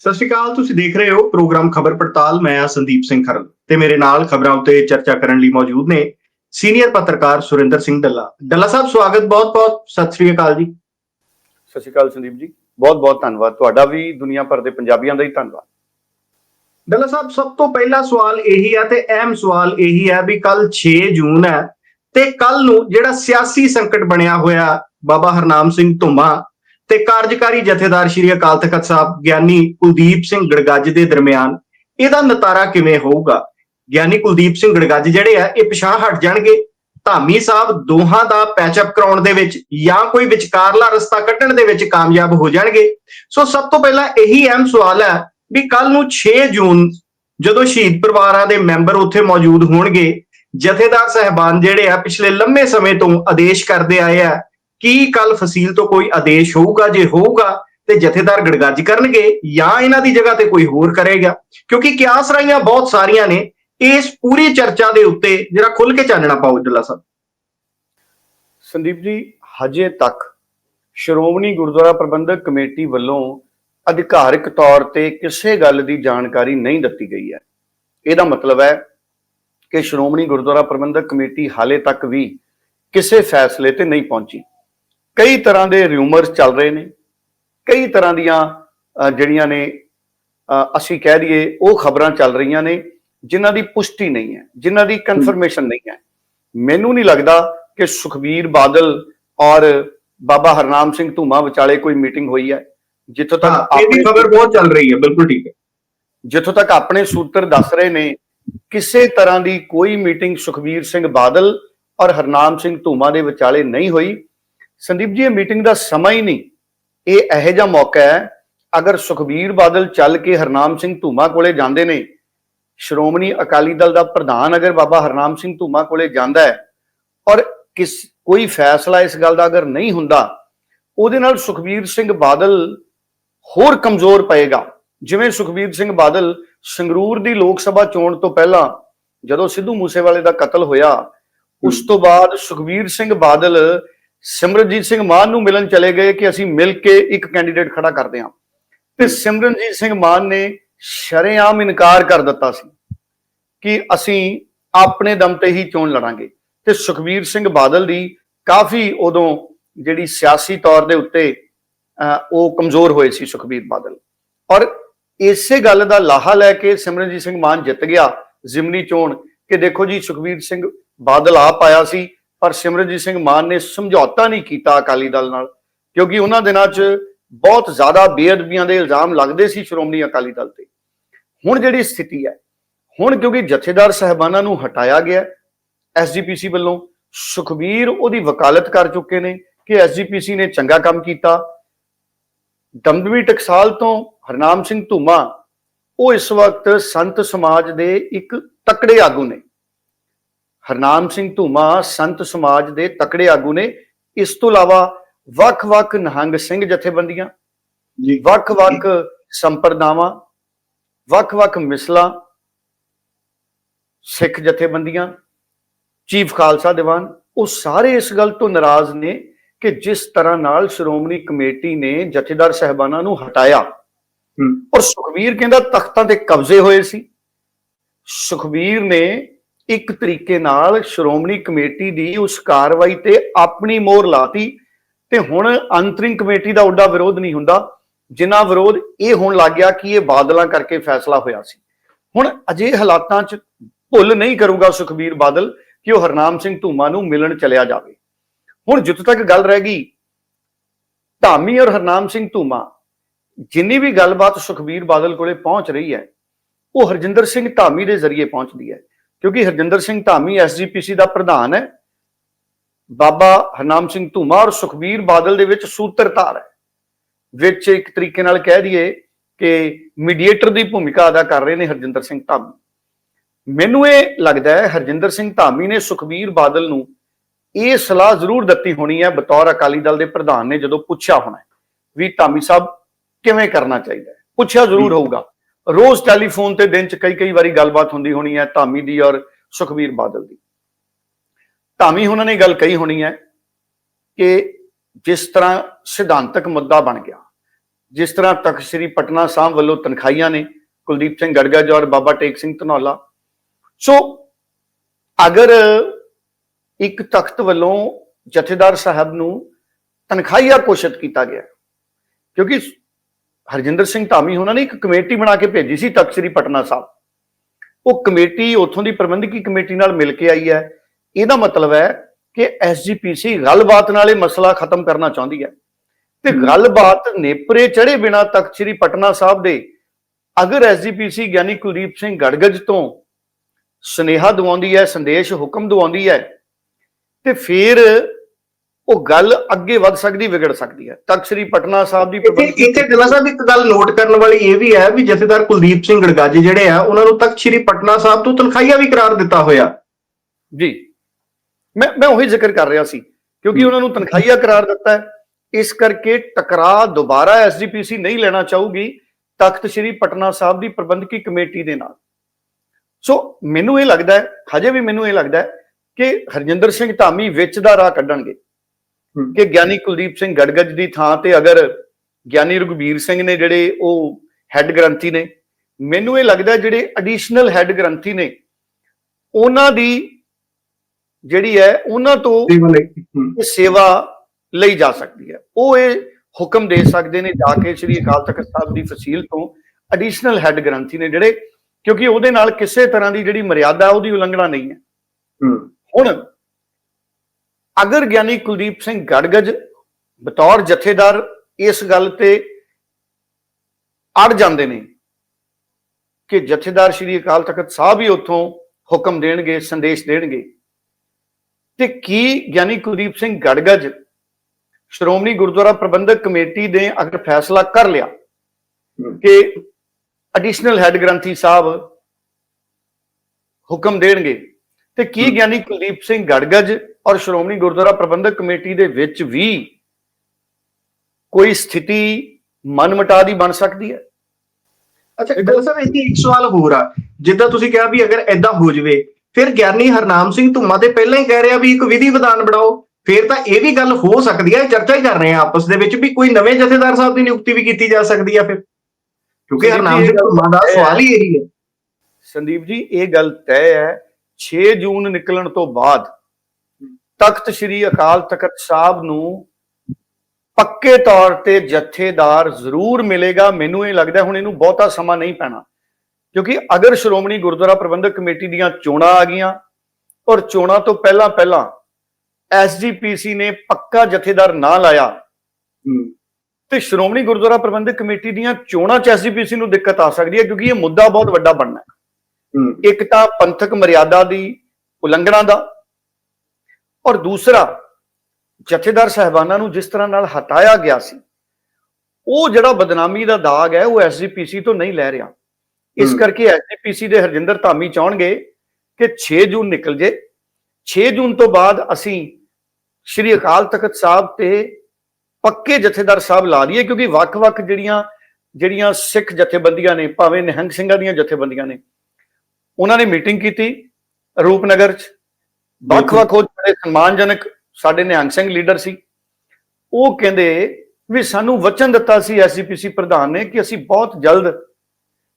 ਸਤਿ ਸ਼੍ਰੀ ਅਕਾਲ ਤੁਸੀਂ ਦੇਖ ਰਹੇ ਹੋ ਪ੍ਰੋਗਰਾਮ ਖਬਰ ਪੜਤਾਲ ਮੈਂ ਆ ਸੰਦੀਪ ਸਿੰਘ ਖਰਲ ਤੇ ਮੇਰੇ ਨਾਲ ਖਬਰਾਂ ਉੱਤੇ ਚਰਚਾ ਕਰਨ ਲਈ ਮੌਜੂਦ ਨੇ ਸੀਨੀਅਰ ਪੱਤਰਕਾਰ ਸੁਰਿੰਦਰ ਸਿੰਘ ਡੱਲਾ। ਡੱਲਾ ਸਾਹਿਬ ਸਵਾਗਤ ਬਹੁਤ-ਬਹੁਤ ਸਤਿ ਸ਼੍ਰੀ ਅਕਾਲ ਜੀ। ਸਤਿ ਸ਼੍ਰੀ ਅਕਾਲ ਸੰਦੀਪ ਜੀ ਬਹੁਤ ਬਹੁਤ ਧੰਨਵਾਦ ਤੁਹਾਡਾ ਵੀ ਦੁਨੀਆ ਭਰ ਦੇ ਪੰਜਾਬੀਆਂ ਦਾ ਹੀ ਧੰਨਵਾਦ। ਡੱਲਾ ਸਾਹਿਬ ਸਭ ਤੋਂ ਪਹਿਲਾ ਸਵਾਲ ਇਹੀ ਹੈ ਤੇ ਅਹਿਮ ਸਵਾਲ ਇਹੀ ਹੈ ਵੀ ਕੱਲ 6 ਜੂਨ ਹੈ ਤੇ ਕੱਲ ਨੂੰ ਜਿਹੜਾ ਸਿਆਸੀ ਸੰਕਟ ਬਣਿਆ ਹੋਇਆ ਬਾਬਾ ਹਰਨਾਮ ਸਿੰਘ ਧੁੰਮਾ ਤੇ ਕਾਰਜਕਾਰੀ ਜਥੇਦਾਰ ਸ਼੍ਰੀ ਅਕਾਲ ਤਖਤ ਸਾਹਿਬ ਗਿਆਨੀ ਕੁਲਦੀਪ ਸਿੰਘ ਗੜਗੱਜ ਦੇ ਦਰਮਿਆਨ ਇਹਦਾ ਨਤਾਰਾ ਕਿਵੇਂ ਹੋਊਗਾ? ਗਿਆਨੀ ਕੁਲਦੀਪ ਸਿੰਘ ਗੜਗੱਜ ਜਿਹੜੇ ਆ, ਇਹ ਪਿਛਾਂ ਹਟ ਜਾਣਗੇ। ਧਾਮੀ ਸਾਹਿਬ ਦੋਹਾਂ ਦਾ ਪੈਚਅਪ ਕਰਾਉਣ ਦੇ ਵਿੱਚ ਜਾਂ ਕੋਈ ਵਿਚਕਾਰਲਾ ਰਸਤਾ ਕੱਢਣ ਦੇ ਵਿੱਚ ਕਾਮਯਾਬ ਹੋ ਜਾਣਗੇ। ਸੋ ਸਭ ਤੋਂ ਪਹਿਲਾਂ ਇਹੀ ਅਹਿਮ ਸਵਾਲ ਹੈ ਵੀ ਕੱਲ ਨੂੰ 6 ਜੂਨ ਜਦੋਂ ਸ਼ਹੀਦ ਪਰਿਵਾਰਾਂ ਦੇ ਮੈਂਬਰ ਉੱਥੇ ਮੌਜੂਦ ਹੋਣਗੇ, ਜਥੇਦਾਰ ਸਹਿਬਾਨ ਜਿਹੜੇ ਆ, ਪਿਛਲੇ ਲੰਮੇ ਸਮੇਂ ਤੋਂ ਆਦੇਸ਼ ਕਰਦੇ ਆਏ ਆ ਕੀ ਕੱਲ ਫਸੀਲ ਤੋਂ ਕੋਈ ਆਦੇਸ਼ ਹੋਊਗਾ, ਜੇ ਹੋਊਗਾ, ਤੇ ਜਥੇਦਾਰ ਗੜਗੱਜ ਕਰਨਗੇ ਜਾਂ ਇਹਨਾਂ ਦੀ ਜਗ੍ਹਾ ਤੇ ਕੋਈ ਹੋਰ ਕਰੇਗਾ? ਕਿਉਂਕਿ ਕਿਆਸ ਰਾਈਆਂ ਬਹੁਤ ਸਾਰੀਆਂ ਨੇ, ਇਸ ਪੂਰੀ ਚਰਚਾ ਦੇ ਉੱਤੇ ਜਿਹੜਾ ਖੁੱਲ ਕੇ ਚਾਨਣਾ ਪਾਓ ਜੱਲਾ ਸਾਹਿਬ। ਸੰਦੀਪ ਜੀ, ਹਜੇ ਤੱਕ ਸ਼੍ਰੋਮਣੀ ਗੁਰਦੁਆਰਾ ਪ੍ਰਬੰਧਕ ਕਮੇਟੀ ਵੱਲੋਂ ਅਧਿਕਾਰਿਕ ਤੌਰ ਤੇ ਕਿਸੇ ਗੱਲ ਦੀ ਜਾਣਕਾਰੀ ਨਹੀਂ ਦਿੱਤੀ ਗਈ ਹੈ। ਇਹਦਾ ਮਤਲਬ ਹੈ ਕਿ ਸ਼੍ਰੋਮਣੀ ਗੁਰਦੁਆਰਾ ਪ੍ਰਬੰਧਕ ਕਮੇਟੀ ਹਾਲੇ ਤੱਕ ਵੀ ਕਿਸੇ ਫੈਸਲੇ ਤੇ ਨਹੀਂ ਪਹੁੰਚੀ। ਕਈ ਤਰ੍ਹਾਂ ਦੇ ਰਿਊਮਰਸ ਚੱਲ ਰਹੇ ਨੇ। ਕਈ ਤਰ੍ਹਾਂ ਦੀਆਂ ਜਿਹੜੀਆਂ ਨੇ ਅਸੀਂ ਕਹਿ ਦਈਏ ਉਹ ਖਬਰਾਂ ਚੱਲ ਰਹੀਆਂ ਨੇ ਜਿਨ੍ਹਾਂ ਦੀ ਪੁਸ਼ਟੀ ਨਹੀਂ ਹੈ ਜਿਨ੍ਹਾਂ ਦੀ ਕਨਫਰਮੇਸ਼ਨ ਨਹੀਂ ਹੈ। ਮੈਨੂੰ ਨਹੀਂ ਲੱਗਦਾ ਕਿ ਸੁਖਬੀਰ ਬਾਦਲ ਔਰ ਬਾਬਾ ਹਰਨਾਮ ਸਿੰਘ ਧੂਮਾ ਵਿਚਾਲੇ ਕੋਈ ਮੀਟਿੰਗ ਹੋਈ ਹੈ ਜਿੱਥੋਂ ਤੱਕ ਆਪਣੇ- ਖਬਰ ਬਹੁਤ ਚੱਲ ਰਹੀ ਹੈ ਬਿਲਕੁਲ ਠੀਕ ਹੈ। ਜਿੱਥੋਂ ਤੱਕ ਆਪਣੇ ਸੂਤਰ ਦੱਸ ਰਹੇ ਨੇ ਕਿਸੇ ਤਰ੍ਹਾਂ ਦੀ ਕੋਈ ਮੀਟਿੰਗ ਸੁਖਬੀਰ ਸਿੰਘ ਬਾਦਲ ਔਰ ਹਰਨਾਮ ਸਿੰਘ ਧੂਮਾ ਦੇ ਵਿਚਾਲੇ ਨਹੀਂ ਹੋਈ। ਸੰਦੀਪ ਜੀ, ਇਹ ਮੀਟਿੰਗ ਦਾ ਸਮਾਂ ਹੀ ਨਹੀਂ। ਇਹ ਇਹੋ ਜਿਹਾ ਮੌਕਾ ਹੈ, ਅਗਰ ਸੁਖਬੀਰ ਬਾਦਲ ਚੱਲ ਕੇ ਹਰਨਾਮ ਸਿੰਘ ਧੂਮਾ ਕੋਲੇ ਜਾਂਦੇ ਨੇ, ਸ਼੍ਰੋਮਣੀ ਅਕਾਲੀ ਦਲ ਦਾ ਪ੍ਰਧਾਨ ਅਗਰ ਬਾਬਾ ਹਰਨਾਮ ਸਿੰਘ ਧੂਮਾ ਕੋਲੇ ਜਾਂਦਾ ਹੈ, ਔਰ ਕਿਸ, ਕੋਈ ਫੈਸਲਾ ਇਸ ਗੱਲ ਦਾ ਅਗਰ ਨਹੀਂ ਹੁੰਦਾ, ਉਹਦੇ ਨਾਲ ਸੁਖਬੀਰ ਸਿੰਘ ਬਾਦਲ ਹੋਰ ਕਮਜ਼ੋਰ ਪਏਗਾ। ਜਿਵੇਂ ਸੁਖਬੀਰ ਸਿੰਘ ਬਾਦਲ ਸੰਗਰੂਰ ਦੀ ਲੋਕ ਸਭਾ ਚੋਣ ਤੋਂ ਪਹਿਲਾਂ ਜਦੋਂ ਸਿੱਧੂ ਮੂਸੇਵਾਲੇ ਦਾ ਕਤਲ ਹੋਇਆ, ਉਸ ਤੋਂ ਬਾਅਦ ਸੁਖਬੀਰ ਸਿੰਘ ਬਾਦਲ ਸਿਮਰਨਜੀਤ ਸਿੰਘ ਮਾਨ ਨੂੰ ਮਿਲਣ ਚਲੇ ਗਏ ਕਿ ਅਸੀਂ ਮਿਲ ਕੇ ਇੱਕ ਕੈਂਡੀਡੇਟ ਖੜਾ ਕਰਦੇ ਹਾਂ। ਤੇ ਸਿਮਰਨਜੀਤ ਸਿੰਘ ਮਾਨ ਨੇ ਸ਼ਰੇਆਮ ਇਨਕਾਰ ਕਰ ਦਿੱਤਾ ਸੀ ਕਿ ਅਸੀਂ ਆਪਣੇ ਦਮ ਤੇ ਹੀ ਚੋਣ ਲੜਾਂਗੇ। ਤੇ ਸੁਖਬੀਰ ਸਿੰਘ ਬਾਦਲ ਦੀ ਕਾਫੀ ਉਦੋਂ ਜਿਹੜੀ ਸਿਆਸੀ ਤੌਰ ਦੇ ਉੱਤੇ ਅਹ, ਉਹ ਕਮਜ਼ੋਰ ਹੋਏ ਸੀ ਸੁਖਬੀਰ ਬਾਦਲ। ਔਰ ਇਸੇ ਗੱਲ ਦਾ ਲਾਹਾ ਲੈ ਕੇ ਸਿਮਰਨਜੀਤ ਸਿੰਘ ਮਾਨ ਜਿੱਤ ਗਿਆ ਜ਼ਿਮਨੀ ਚੋਣ ਕਿ ਦੇਖੋ ਜੀ ਸੁਖਬੀਰ ਸਿੰਘ ਬਾਦਲ ਆਪ ਆਇਆ ਸੀ ਪਰ ਸਿਮਰਨਜੀਤ ਸਿੰਘ ਮਾਨ ਨੇ ਸਮਝੌਤਾ ਨਹੀਂ ਕੀਤਾ ਅਕਾਲੀ ਦਲ ਨਾਲ, ਕਿਉਂਕਿ ਉਹਨਾਂ ਦਿਨਾਂ 'ਚ ਬਹੁਤ ਜ਼ਿਆਦਾ ਬੇਅਦਬੀਆਂ ਦੇ ਇਲਜ਼ਾਮ ਲੱਗਦੇ ਸੀ ਸ਼੍ਰੋਮਣੀ ਅਕਾਲੀ ਦਲ ਤੇ। ਹੁਣ ਜਿਹੜੀ ਸਥਿਤੀ ਹੈ, ਹੁਣ ਕਿਉਂਕਿ ਜਥੇਦਾਰ ਸਹਿਬਾਨਾਂ ਨੂੰ ਹਟਾਇਆ ਗਿਆ ਐਸਜੀਪੀਸੀ ਵੱਲੋਂ ਸੁਖਬੀਰ ਉਹਦੀ ਵਕਾਲਤ ਕਰ ਚੁੱਕੇ ਨੇ ਕਿ ਐਸਜੀਪੀਸੀ ਨੇ ਚੰਗਾ ਕੰਮ ਕੀਤਾ। ਦਮਦਮੀ ਟਕਸਾਲ ਤੋਂ ਹਰਨਾਮ ਸਿੰਘ ਧੂਮਾ, ਉਹ ਇਸ ਵਕਤ ਸੰਤ ਸਮਾਜ ਦੇ ਇੱਕ ਤਕੜੇ ਆਗੂ ਨੇ। ਹਰਨਾਮ ਸਿੰਘ ਧੂਮਾ ਸੰਤ ਸਮਾਜ ਦੇ ਤਕੜੇ ਆਗੂ ਨੇ। ਇਸ ਤੋਂ ਇਲਾਵਾ ਵੱਖ-ਵੱਖ ਨਿਹੰਗ ਸਿੰਘ ਜਥੇਬੰਦੀਆਂ ਜੀ। ਵੱਖ-ਵੱਖ ਸੰਪਰਦਾਵਾਂ ਵੱਖ-ਵੱਖ ਮਿਸਲਾਂ ਸਿੱਖ ਜਥੇਬੰਦੀਆਂ ਚੀਫ ਖਾਲਸਾ ਦੀਵਾਨ ਉਹ ਸਾਰੇ ਇਸ ਗੱਲ ਤੋਂ ਨਾਰਾਜ਼ ਨੇ ਕਿ ਜਿਸ ਤਰ੍ਹਾਂ ਨਾਲ ਸ਼੍ਰੋਮਣੀ ਕਮੇਟੀ ਨੇ ਜਥੇਦਾਰ ਸਹਿਬਾਨਾਂ ਨੂੰ ਹਟਾਇਆ। ਔਰ ਸੁਖਬੀਰ ਕਹਿੰਦਾ ਤਖਤਾਂ ਤੇ ਕਬਜ਼ੇ ਹੋਏ ਸੀ। ਸੁਖਬੀਰ ਨੇ ਇੱਕ ਤਰੀਕੇ ਨਾਲ ਸ਼੍ਰੋਮਣੀ ਕਮੇਟੀ ਦੀ ਉਸ ਕਾਰਵਾਈ ਤੇ ਆਪਣੀ ਮੋਹਰ ਲਾਤੀ ਤੇ ਹੁਣ ਅੰਤਰਿੰਗ ਕਮੇਟੀ ਦਾ ਉੱਡਾ ਵਿਰੋਧ ਨਹੀਂ ਹੁੰਦਾ ਜਿੰਨਾ ਵਿਰੋਧ ਇਹ ਹੋਣ ਲੱਗ ਗਿਆ ਕਿ ਇਹ ਬਾਦਲਾਂ ਕਰਕੇ ਫੈਸਲਾ ਹੋਇਆ ਸੀ। ਹੁਣ ਅਜੇ ਹਾਲਾਤਾਂ 'ਚ ਭੁੱਲ ਨਹੀਂ ਕਰੂਗਾ ਸੁਖਬੀਰ ਬਾਦਲ ਕਿ ਉਹ ਹਰਨਾਮ ਸਿੰਘ ਧੂਮਾ ਨੂੰ ਮਿਲਣ ਚਲਿਆ ਜਾਵੇ। ਹੁਣ ਜਿੱਥੋਂ ਤੱਕ ਗੱਲ ਰਹਿ ਗਈ, ਧਾਮੀ ਔਰ ਹਰਨਾਮ ਸਿੰਘ ਧੂਮਾ, ਜਿੰਨੀ ਵੀ ਗੱਲਬਾਤ ਸੁਖਬੀਰ ਬਾਦਲ ਕੋਲੇ ਪਹੁੰਚ ਰਹੀ ਹੈ, ਉਹ ਹਰਜਿੰਦਰ ਸਿੰਘ ਧਾਮੀ ਦੇ ਜ਼ਰੀਏ ਪਹੁੰਚਦੀ ਹੈ। ਕਿਉਂਕਿ ਹਰਜਿੰਦਰ ਸਿੰਘ ਧਾਮੀ ਐਸਜੀਪੀਸੀ ਦਾ ਪ੍ਰਧਾਨ ਹੈ। ਬਾਬਾ ਹਰਨਾਮ ਸਿੰਘ ਧੂਮਾ ਔਰ ਸੁਖਬੀਰ ਬਾਦਲ ਦੇ ਵਿੱਚ ਸੂਤਰਧਾਰ ਹੈ। ਵਿੱਚ ਇੱਕ ਤਰੀਕੇ ਨਾਲ ਕਹਿ ਦਈਏ ਕਿ ਮੀਡੀਏਟਰ ਦੀ ਭੂਮਿਕਾ ਅਦਾ ਕਰ ਰਹੇ ਨੇ ਹਰਜਿੰਦਰ ਸਿੰਘ ਧਾਮੀ। ਮੈਨੂੰ ਇਹ ਲੱਗਦਾ ਹੈ ਹਰਜਿੰਦਰ ਸਿੰਘ ਧਾਮੀ ਨੇ ਸੁਖਬੀਰ ਬਾਦਲ ਨੂੰ ਇਹ ਸਲਾਹ ਜ਼ਰੂਰ ਦਿੱਤੀ ਹੋਣੀ ਹੈ ਬਤੌਰ ਅਕਾਲੀ ਦਲ ਦੇ ਪ੍ਰਧਾਨ ਨੇ ਜਦੋਂ ਪੁੱਛਿਆ ਹੋਣਾ ਵੀ ਧਾਮੀ ਸਾਹਿਬ ਕਿਵੇਂ ਕਰਨਾ ਚਾਹੀਦਾ ਪੁੱਛਿਆ ਜ਼ਰੂਰ ਹੋਊਗਾ। ਰੋਜ਼ ਟੈਲੀਫੋਨ ਤੇ ਦਿਨ ਚ ਕਈ ਕਈ ਵਾਰੀ ਗੱਲਬਾਤ ਹੁੰਦੀ ਹੋਣੀ ਹੈ, ਧਾਮੀ ਦੀ ਔਰ ਸੁਖਬੀਰ ਬਾਦਲ ਦੀ। ਧਾਮੀ ਉਹਨਾਂ ਨੇ ਗੱਲ ਕਹੀ ਹੋਣੀ ਹੈ ਕਿ ਜਿਸ ਤਰ੍ਹਾਂ ਸਿਧਾਂਤਕ ਮੁੱਦਾ ਬਣ ਗਿਆ, ਜਿਸ ਤਰ੍ਹਾਂ ਤਖਤ ਸ੍ਰੀ ਪਟਨਾ ਸਾਹਿਬ ਵੱਲੋਂ ਤਨਖਾਹੀਆਂ ਨੇ ਕੁਲਦੀਪ ਸਿੰਘ ਗੜਗੜ ਔਰ ਬਾਬਾ ਟੇਕ ਸਿੰਘ ਧਨੌਲਾ। ਸੋ ਅਗਰ ਇੱਕ ਤਖਤ ਵੱਲੋਂ ਜਥੇਦਾਰ ਸਾਹਿਬ ਨੂੰ ਤਨਖਾਹੀਆ ਘੋਸ਼ਿਤ ਕੀਤਾ ਗਿਆ, ਕਿਉਂਕਿ ਹਰਜਿੰਦਰ ਸਿੰਘ ਧਾਮੀ ਉਹਨਾਂ ਨੇ ਇੱਕ ਕਮੇਟੀ ਬਣਾ ਕੇ ਭੇਜੀ ਸੀ ਤਖਤ ਸ੍ਰੀ ਪਟਨਾ ਸਾਹਿਬ। ਉਹ ਕਮੇਟੀ ਉਥੋਂ ਦੀ ਪ੍ਰਬੰਧਕੀ ਕਮੇਟੀ ਨਾਲ ਮਿਲ ਕੇ ਆਈ ਹੈ। ਇਹਦਾ ਮਤਲਬ ਹੈ ਕਿ ਐਸਜੀਪੀਸੀ ਗੱਲਬਾਤ ਨਾਲ ਇਹ ਮਸਲਾ ਖਤਮ ਕਰਨਾ ਚਾਹੁੰਦੀ ਹੈ। ਤੇ ਗੱਲਬਾਤ ਨੇਪਰੇ ਚੜੇ ਬਿਨਾ ਤਖਤ ਸ੍ਰੀ ਪਟਨਾ ਸਾਹਿਬ ਦੇ ਅਗਰ ਐਸਜੀਪੀਸੀ ਗਿਆਨੀ ਕੁਲਦੀਪ ਸਿੰਘ ਗੜਗੜ ਤੋਂ ਸੁਨੇਹਾ ਦਵਾਉਂਦੀ ਹੈ ਸੰਦੇਸ਼ ਹੁਕਮ ਦਵਾਉਂਦੀ ਹੈ ਤੇ ਫਿਰ ਉਹ ਗੱਲ ਅੱਗੇ ਵੱਧ ਸਕਦੀ ਵਿਗੜ ਸਕਦੀ ਹੈ। ਤਖਤ ਸ੍ਰੀ ਪਟਨਾ ਸਾਹਿਬ ਦੀ ਪ੍ਰਬੰਧਕੀ ਇੱਥੇ ਡੱਲਾ ਸਾਹਿਬ ਇੱਕ ਗੱਲ ਨੋਟ ਕਰਨ ਵਾਲੀ ਇਹ ਵੀ ਹੈ ਵੀ ਜਥੇਦਾਰ ਕੁਲਦੀਪ ਸਿੰਘ ਗੜਗਾਜੀ ਜਿਹੜੇ ਆ ਉਹਨਾਂ ਨੂੰ ਤਖਤ ਸ੍ਰੀ ਪਟਨਾ ਸਾਹਿਬ ਤੋਂ ਤਨਖਾਹੀਆ ਵੀ ਕਰਾਰ ਦਿੱਤਾ ਹੋਇਆ। ਜੀ। ਮੈਂ ਮੈਂ ਉਹੀ ਜ਼ਿਕਰ ਕਰ ਰਿਹਾ ਸੀ ਕਿਉਂਕਿ ਉਹਨਾਂ ਨੂੰ ਤਨਖਾਹੀਆ ਕਰਾਰ ਦਿੱਤਾ ਹੈ। ਇਸ ਕਰਕੇ ਟਕਰਾਅ ਦੁਬਾਰਾ ਐਸਜੀਪੀਸੀ ਨਹੀਂ ਲੈਣਾ ਚਾਹੂਗੀ ਤਖਤ ਸ੍ਰੀ ਪਟਨਾ ਸਾਹਿਬ ਦੀ ਪ੍ਰਬੰਧਕੀ ਕਮੇਟੀ ਦੇ ਨਾਲ। ਸੋ ਮੈਨੂੰ ਇਹ ਲੱਗਦਾ ਹੈ ਹਜੇ ਵੀ ਮੈਨੂੰ ਇਹ ਲੱਗਦਾ ਹੈ ਕਿ ਹਰਜਿੰਦਰ ਸਿੰਘ ਧਾਮੀ ਵਿੱਚ ਦਾ ਰਾਹ ਕੱਢਣਗੇ। ਕਿ ਗਿਆਨੀ ਕੁਲਦੀਪ ਸਿੰਘ ਗੜਗੜ ਦੀ ਥਾਂ ਤੇ ਅਗਰ ਗਿਆਨੀ ਰਘਬੀਰ ਸਿੰਘ ਨੇ ਜਿਹੜੇ ਉਹ ਹੈੱਡ ਗ੍ਰੰਥੀ ਨੇ ਮੈਨੂੰ ਇਹ ਲੱਗਦਾ ਜਿਹੜੇ ਐਡੀਸ਼ਨਲ ਹੈੱਡ ਗ੍ਰੰਥੀ ਨੇ ਉਹਨਾਂ ਦੀ ਜਿਹੜੀ ਹੈ ਉਹਨਾਂ ਤੋਂ ਸੇਵਾ ਲਈ ਜਾ ਸਕਦੀ ਹੈ। ਉਹ ਇਹ ਹੁਕਮ ਦੇ ਸਕਦੇ ਨੇ ਜਾ ਕੇ ਸ੍ਰੀ ਅਕਾਲ ਤਖਤ ਸਾਹਿਬ ਦੀ ਫਸੀਲ ਤੋਂ ਐਡੀਸ਼ਨਲ ਹੈੱਡ ਗ੍ਰੰਥੀ ਨੇ ਜਿਹੜੇ ਕਿਉਂਕਿ ਉਹਦੇ ਨਾਲ ਕਿਸੇ ਤਰ੍ਹਾਂ ਦੀ ਜਿਹੜੀ ਮਰਿਆਦਾ ਉਹਦੀ ਉਲੰਘਣਾ ਨਹੀਂ ਹੈ। ਹੁਣ ਅਗਰ ਗਿਆਨੀ ਕੁਲਦੀਪ ਸਿੰਘ ਗੜਗੜ ਬਤੌਰ ਜਥੇਦਾਰ ਇਸ ਗੱਲ ਤੇ ਅੜ ਜਾਂਦੇ ਨੇ ਕਿ ਜਥੇਦਾਰ ਸ੍ਰੀ ਅਕਾਲ ਤਖਤ ਸਾਹਿਬ ਹੀ ਉੱਥੋਂ ਹੁਕਮ ਦੇਣਗੇ ਸੰਦੇਸ਼ ਦੇਣਗੇ ਤੇ ਕੀ ਗਿਆਨੀ ਕੁਲਦੀਪ ਸਿੰਘ ਗੜਗੜ ਸ਼੍ਰੋਮਣੀ ਗੁਰਦੁਆਰਾ ਪ੍ਰਬੰਧਕ ਕਮੇਟੀ ਨੇ ਅਗਰ ਫੈਸਲਾ ਕਰ ਲਿਆ। ਕਿ ਐਡੀਸ਼ਨਲ ਹੈੱਡ ਗ੍ਰੰਥੀ ਸਾਹਿਬ ਹੁਕਮ ਦੇਣਗੇ ਤੇ ਕੀ। ਗਿਆਨੀ ਕੁਲਦੀਪ ਸਿੰਘ ਗੜਗੜ ਔਰ ਸ਼੍ਰੋਮਣੀ ਗੁਰਦੁਆਰਾ ਪ੍ਰਬੰਧਕ ਕਮੇਟੀ ਦੇ ਵਿੱਚ ਵੀ ਕੋਈ ਸਥਿਤੀ ਮਨਮਟਾ ਦੀ ਬਣ ਸਕਦੀ ਹੈ? ਅੱਛਾ ਡੱਲਾ ਸਾਹਿਬ ਇੱਥੇ ਇੱਕ ਸਵਾਲ ਹੋਰ ਆ। ਜਿੱਦਾਂ ਤੁਸੀਂ ਕਿਹਾ ਵੀ ਅਗਰ ਐਦਾਂ ਹੋ ਜਵੇ ਫਿਰ ਗਿਆਨੀ ਹਰਨਾਮ ਸਿੰਘ ਧੁੰਮਾ ਤੇ ਪਹਿਲਾਂ ਹੀ ਕਹਿ ਰਿਹਾ ਵੀ ਇੱਕ ਵਿਧੀ ਵਿਧਾਨ ਬਣਾਓ। ਫਿਰ ਤਾਂ ਇਹ ਵੀ ਗੱਲ ਹੋ ਸਕਦੀ ਹੈ ਚਰਚਾ ਹੀ ਕਰ ਰਹੇ ਆ ਆਪਸ ਦੇ ਵਿੱਚ ਵੀ ਕੋਈ ਨਵੇਂ ਜਥੇਦਾਰ ਸਾਹਿਬ ਦੀ ਨਿਯੁਕਤੀ ਵੀ ਕੀਤੀ ਜਾ ਸਕਦੀ ਆ ਫਿਰ। ਕਿਉਂਕਿ ਹਰਨਾਮ ਸਿੰਘ ਗੱਲ ਧੁੰਮਾ ਦਾ ਹੈ। ਸਵਾਲ ਹੀ ਇਹੀ ਹੈ। ਸੰਦੀਪ ਜੀ ਇਹ ਗੱਲ ਤੈਅ ਹੈ 6 ਜੂਨ ਨਿਕਲਣ ਤੋਂ ਬਾਅਦ ਤਖਤ ਸ੍ਰੀ ਅਕਾਲ ਤਖਤ ਸਾਹਿਬ ਨੂੰ ਪੱਕੇ ਤੌਰ ਤੇ ਜਥੇਦਾਰ ਜ਼ਰੂਰ ਮਿਲੇਗਾ। ਮੈਨੂੰ ਇਹ ਲੱਗਦਾ ਹੁਣ ਇਹਨੂੰ ਬਹੁਤਾ ਸਮਾਂ ਨਹੀਂ ਪੈਣਾ। ਕਿਉਂਕਿ ਅਗਰ ਸ਼੍ਰੋਮਣੀ ਗੁਰਦੁਆਰਾ ਪ੍ਰਬੰਧਕ ਕਮੇਟੀ ਦੀਆਂ ਚੋਣਾਂ ਆ ਗਈਆਂ ਔਰ ਚੋਣਾਂ ਤੋਂ ਪਹਿਲਾਂ ਪਹਿਲਾਂ ਐਸਜੀਪੀਸੀ ਨੇ ਪੱਕਾ ਜਥੇਦਾਰ ਨਾ ਲਾਇਆ ਤੇ ਸ਼੍ਰੋਮਣੀ ਗੁਰਦੁਆਰਾ ਪ੍ਰਬੰਧਕ ਕਮੇਟੀ ਦੀਆਂ ਚੋਣਾਂ ਚ ਐਸਜੀਪੀਸੀ ਨੂੰ ਦਿੱਕਤ ਆ ਸਕਦੀ ਹੈ ਕਿਉਂਕਿ ਇਹ ਮੁੱਦਾ ਬਹੁਤ ਵੱਡਾ ਬਣਨਾ ਹੈ। ਇੱਕ ਤਾਂ ਪੰਥਕ ਮਰਿਆਦਾ ਦੀ ਉਲੰਘਣਾ ਦਾ ਔਰ ਦੂਸਰਾ ਜਥੇਦਾਰ ਸਹਿਬਾਨਾਂ ਨੂੰ ਜਿਸ ਤਰ੍ਹਾਂ ਨਾਲ ਹਟਾਇਆ ਗਿਆ ਸੀ ਉਹ ਜਿਹੜਾ ਬਦਨਾਮੀ ਦਾ ਦਾਗ ਹੈ ਉਹ ਐਸਜੀਪੀਸੀ ਤੋਂ ਨਹੀਂ ਲੈ ਰਿਹਾ। ਇਸ। ਕਰਕੇ ਐਸਜੀਪੀਸੀ ਦੇ ਹਰਜਿੰਦਰ ਧਾਮੀ ਚਾਹਣਗੇ ਕਿ 6 ਜੂਨ ਨਿਕਲ ਜੇ। 6 ਜੂਨ ਤੋਂ ਬਾਅਦ ਅਸੀਂ ਸ਼੍ਰੀ ਅਕਾਲ ਤਖਤ ਸਾਹਿਬ ਤੇ ਪੱਕੇ ਜਥੇਦਾਰ ਸਾਹਿਬ ਲਾ ਦਈਏ ਕਿਉਂਕਿ ਵੱਖ-ਵੱਖ ਜਿਹੜੀਆਂ ਜਿਹੜੀਆਂ ਸਿੱਖ ਜਥੇਬੰਦੀਆਂ ਨੇ ਭਾਵੇਂ ਨਿਹੰਗ ਸਿੰਘਾਂ ਦੀਆਂ ਜਥੇਬੰਦੀਆਂ ਨੇ ਉਹਨਾਂ ਨੇ ਮੀਟਿੰਗ ਕੀਤੀ ਰੂਪਨਗਰ ਚ। ਵੱਖ-ਵੱਖ ਉਹ ਜਿਹੜੇ ਸਨਮਾਨਜਨਕ ਸਾਡੇ ਨਿਹੰਗ ਸਿੰਘ ਲੀਡਰ ਸੀ ਉਹ ਕਹਿੰਦੇ ਵੀ ਸਾਨੂੰ ਵਚਨ ਦਿੱਤਾ ਸੀ ਐਸਜੀਪੀਸੀ ਪ੍ਰਧਾਨ ਨੇ ਕਿ ਅਸੀਂ ਬਹੁਤ ਜਲਦ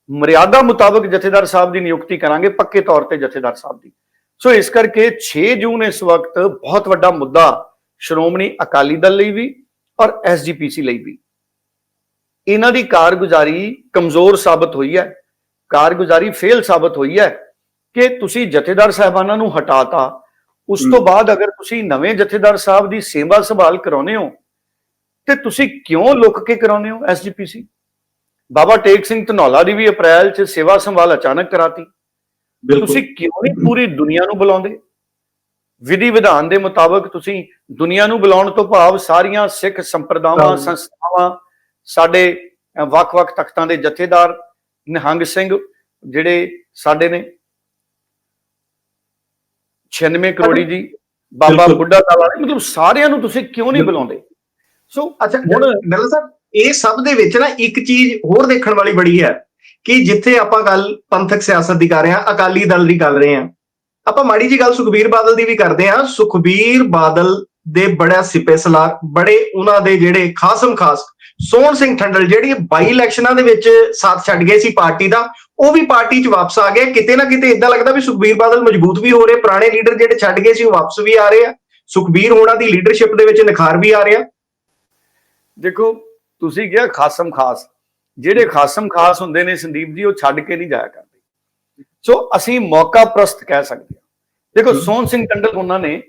ਮਰਿਆਦਾ ਮੁਤਾਬਕ ਜਥੇਦਾਰ ਸਾਹਿਬ ਦੀ ਨਿਯੁਕਤੀ ਕਰਾਂਗੇ ਪੱਕੇ ਤੌਰ ਤੇ ਜਥੇਦਾਰ ਸਾਹਿਬ ਦੀ। ਸੋ ਇਸ ਕਰਕੇ 6 ਜੂਨ ਇਸ ਵਕਤ ਬਹੁਤ ਵੱਡਾ ਮੁੱਦਾ ਸ਼੍ਰੋਮਣੀ ਅਕਾਲੀ ਦਲ ਲਈ ਵੀ ਔਰ ਐਸਜੀਪੀਸੀ ਲਈ ਵੀ। ਇਹਨਾਂ ਦੀ ਕਾਰਗੁਜ਼ਾਰੀ ਕਮਜ਼ੋਰ ਸਾਬਤ ਹੋਈ ਹੈ ਕਾਰਗੁਜ਼ਾਰੀ ਫੇਲ ਸਾਬਤ ਹੋਈ ਹੈ ਕਿ ਤੁਸੀਂ ਜਥੇਦਾਰ ਸਾਹਿਬਾਨਾਂ ਨੂੰ ਹਟਾਤਾ ਉਸ ਤੋਂ ਬਾਅਦ ਅਗਰ ਤੁਸੀਂ ਨਵੇਂ ਜਥੇਦਾਰ ਸਾਹਿਬ ਦੀ ਸੇਵਾ ਸੰਭਾਲ ਕਰਾਉਨੇ ਹੋ ਤੇ ਤੁਸੀਂ ਕਿਉਂ ਲੁੱਕ ਕੇ ਕਰਾਉਨੇ ਹੋ ਐਸਜੀਪੀਸੀ ਬਾਬਾ ਟੇਕ ਸਿੰਘ ਧਨੌਲਾ ਦੀ ਵੀ ਅਪ੍ਰੈਲ 'ਚ ਸੇਵਾ ਸੰਭਾਲ ਅਚਾਨਕ ਕਰਾਤੀ। ਤੁਸੀਂ ਕਿਉਂ ਨਹੀਂ ਪੂਰੀ ਦੁਨੀਆ ਨੂੰ ਬੁਲਾਉਂਦੇ? ਵਿਧੀ ਵਿਧਾਨ ਦੇ ਮੁਤਾਬਕ ਤੁਸੀਂ ਦੁਨੀਆ ਨੂੰ ਬੁਲਾਉਣ ਤੋਂ ਭਾਵ ਸਾਰੀਆਂ ਸਿੱਖ ਸੰਪਰਦਾਵਾਂ। ਸੰਸਥਾਵਾਂ ਸਾਡੇ ਵੱਖ-ਵੱਖ ਤਖਤਾਂ ਦੇ ਜਥੇਦਾਰ ਨਿਹੰਗ ਸਿੰਘ ਜਿਹੜੇ ਸਾਡੇ ਨੇ 96 ਕਰੋੜੀ ਜੀ ਬਾਬਾ। ਬੁੱਢਾ ਦਲ ਵਾਲੇ ਮਤਲਬ ਸਾਰਿਆਂ ਨੂੰ ਤੁਸੀਂ ਕਿਉਂ ਨਹੀਂ। ਬੁਲਾਉਂਦੇ ਸੋ ਅੱਛਾ ਹੁਣ ਡੱਲਾ ਸਾਹਿਬ ਇਹ ਸਭ ਦੇ ਵਿੱਚ ਨਾ ਇੱਕ ਚੀਜ਼ ਹੋਰ ਦੇਖਣ ਵਾਲੀ ਬੜੀ ਹੈ ਕਿ ਜਿੱਥੇ ਆਪਾਂ ਗੱਲ ਪੰਥਕ ਸਿਆਸਤ ਦੀ ਕਰ ਰਹੇ ਹਾਂ ਅਕਾਲੀ ਦਲ ਦੀ ਕਰ ਰਹੇ ਹਾਂ ਆਪਾਂ ਮਾੜੀ ਜੀ ਗੱਲ ਸੁਖਬੀਰ ਬਾਦਲ ਦੀ ਵੀ ਕਰਦੇ ਹਾਂ ਸੁਖਬੀਰ ਬਾਦਲ ਦੇ ਬੜਾ ਸਿਪੇ ਸਲਾਰ ਬੜੇ ਉਹਨਾਂ ਦੇ ਜਿਹੜੇ ਖਾਸਮ ਖਾਸ ਸੋਹਣ ਸਿੰਘ ਠੰਡਲ ਜਿਹੜੀ ਬਾਈ ਇਲੈਕਸ਼ਨਾਂ ਦੇ ਵਿੱਚ ਸਾਥ ਛੱਡ ਗਏ ਸੀ ਪਾਰਟੀ ਦਾ ਉਹ ਵੀ ਪਾਰਟੀ 'ਚ ਵਾਪਸ ਆ ਗਏ। ਕਿਤੇ ਨਾ ਕਿਤੇ ਇਦਾਂ ਲੱਗਦਾ ਵੀ ਸੁਖਬੀਰ ਬਾਦਲ ਮਜ਼ਬੂਤ ਵੀ ਹੋ ਰਹੇ ਪੁਰਾਣੇ ਲੀਡਰ ਜਿਹੜੇ ਛੱਡ ਗਏ ਸੀ ਉਹ ਵਾਪਸ ਵੀ ਆ ਰਹੇ ਆ। ਸੁਖਬੀਰ ਹੋਣਾ ਦੀ ਲੀਡਰਸ਼ਿਪ ਦੇ ਵਿੱਚ ਨਿਖਾਰ ਵੀ ਆ ਰਿਹਾ। ਦੇਖੋ ਤੁਸੀਂ ਕਿਹਾ ਖਾਸਮ ਖਾਸ। ਜਿਹੜੇ ਖਾਸਮ ਖਾਸ ਹੁੰਦੇ ਨੇ ਸੰਦੀਪ ਜੀ ਉਹ ਛੱਡ ਕੇ ਨਹੀਂ ਜਾਇਆ ਕਰਦੇ। ਸੋ ਅਸੀਂ ਮੌਕਾ ਪ੍ਰਸਤ ਕਹਿ ਸਕਦੇ ਹਾਂ। ਦੇਖੋ। ਸੋਹਣ ਸਿੰਘ ਟੰਡਲ ਉਹਨਾਂ ਨੇ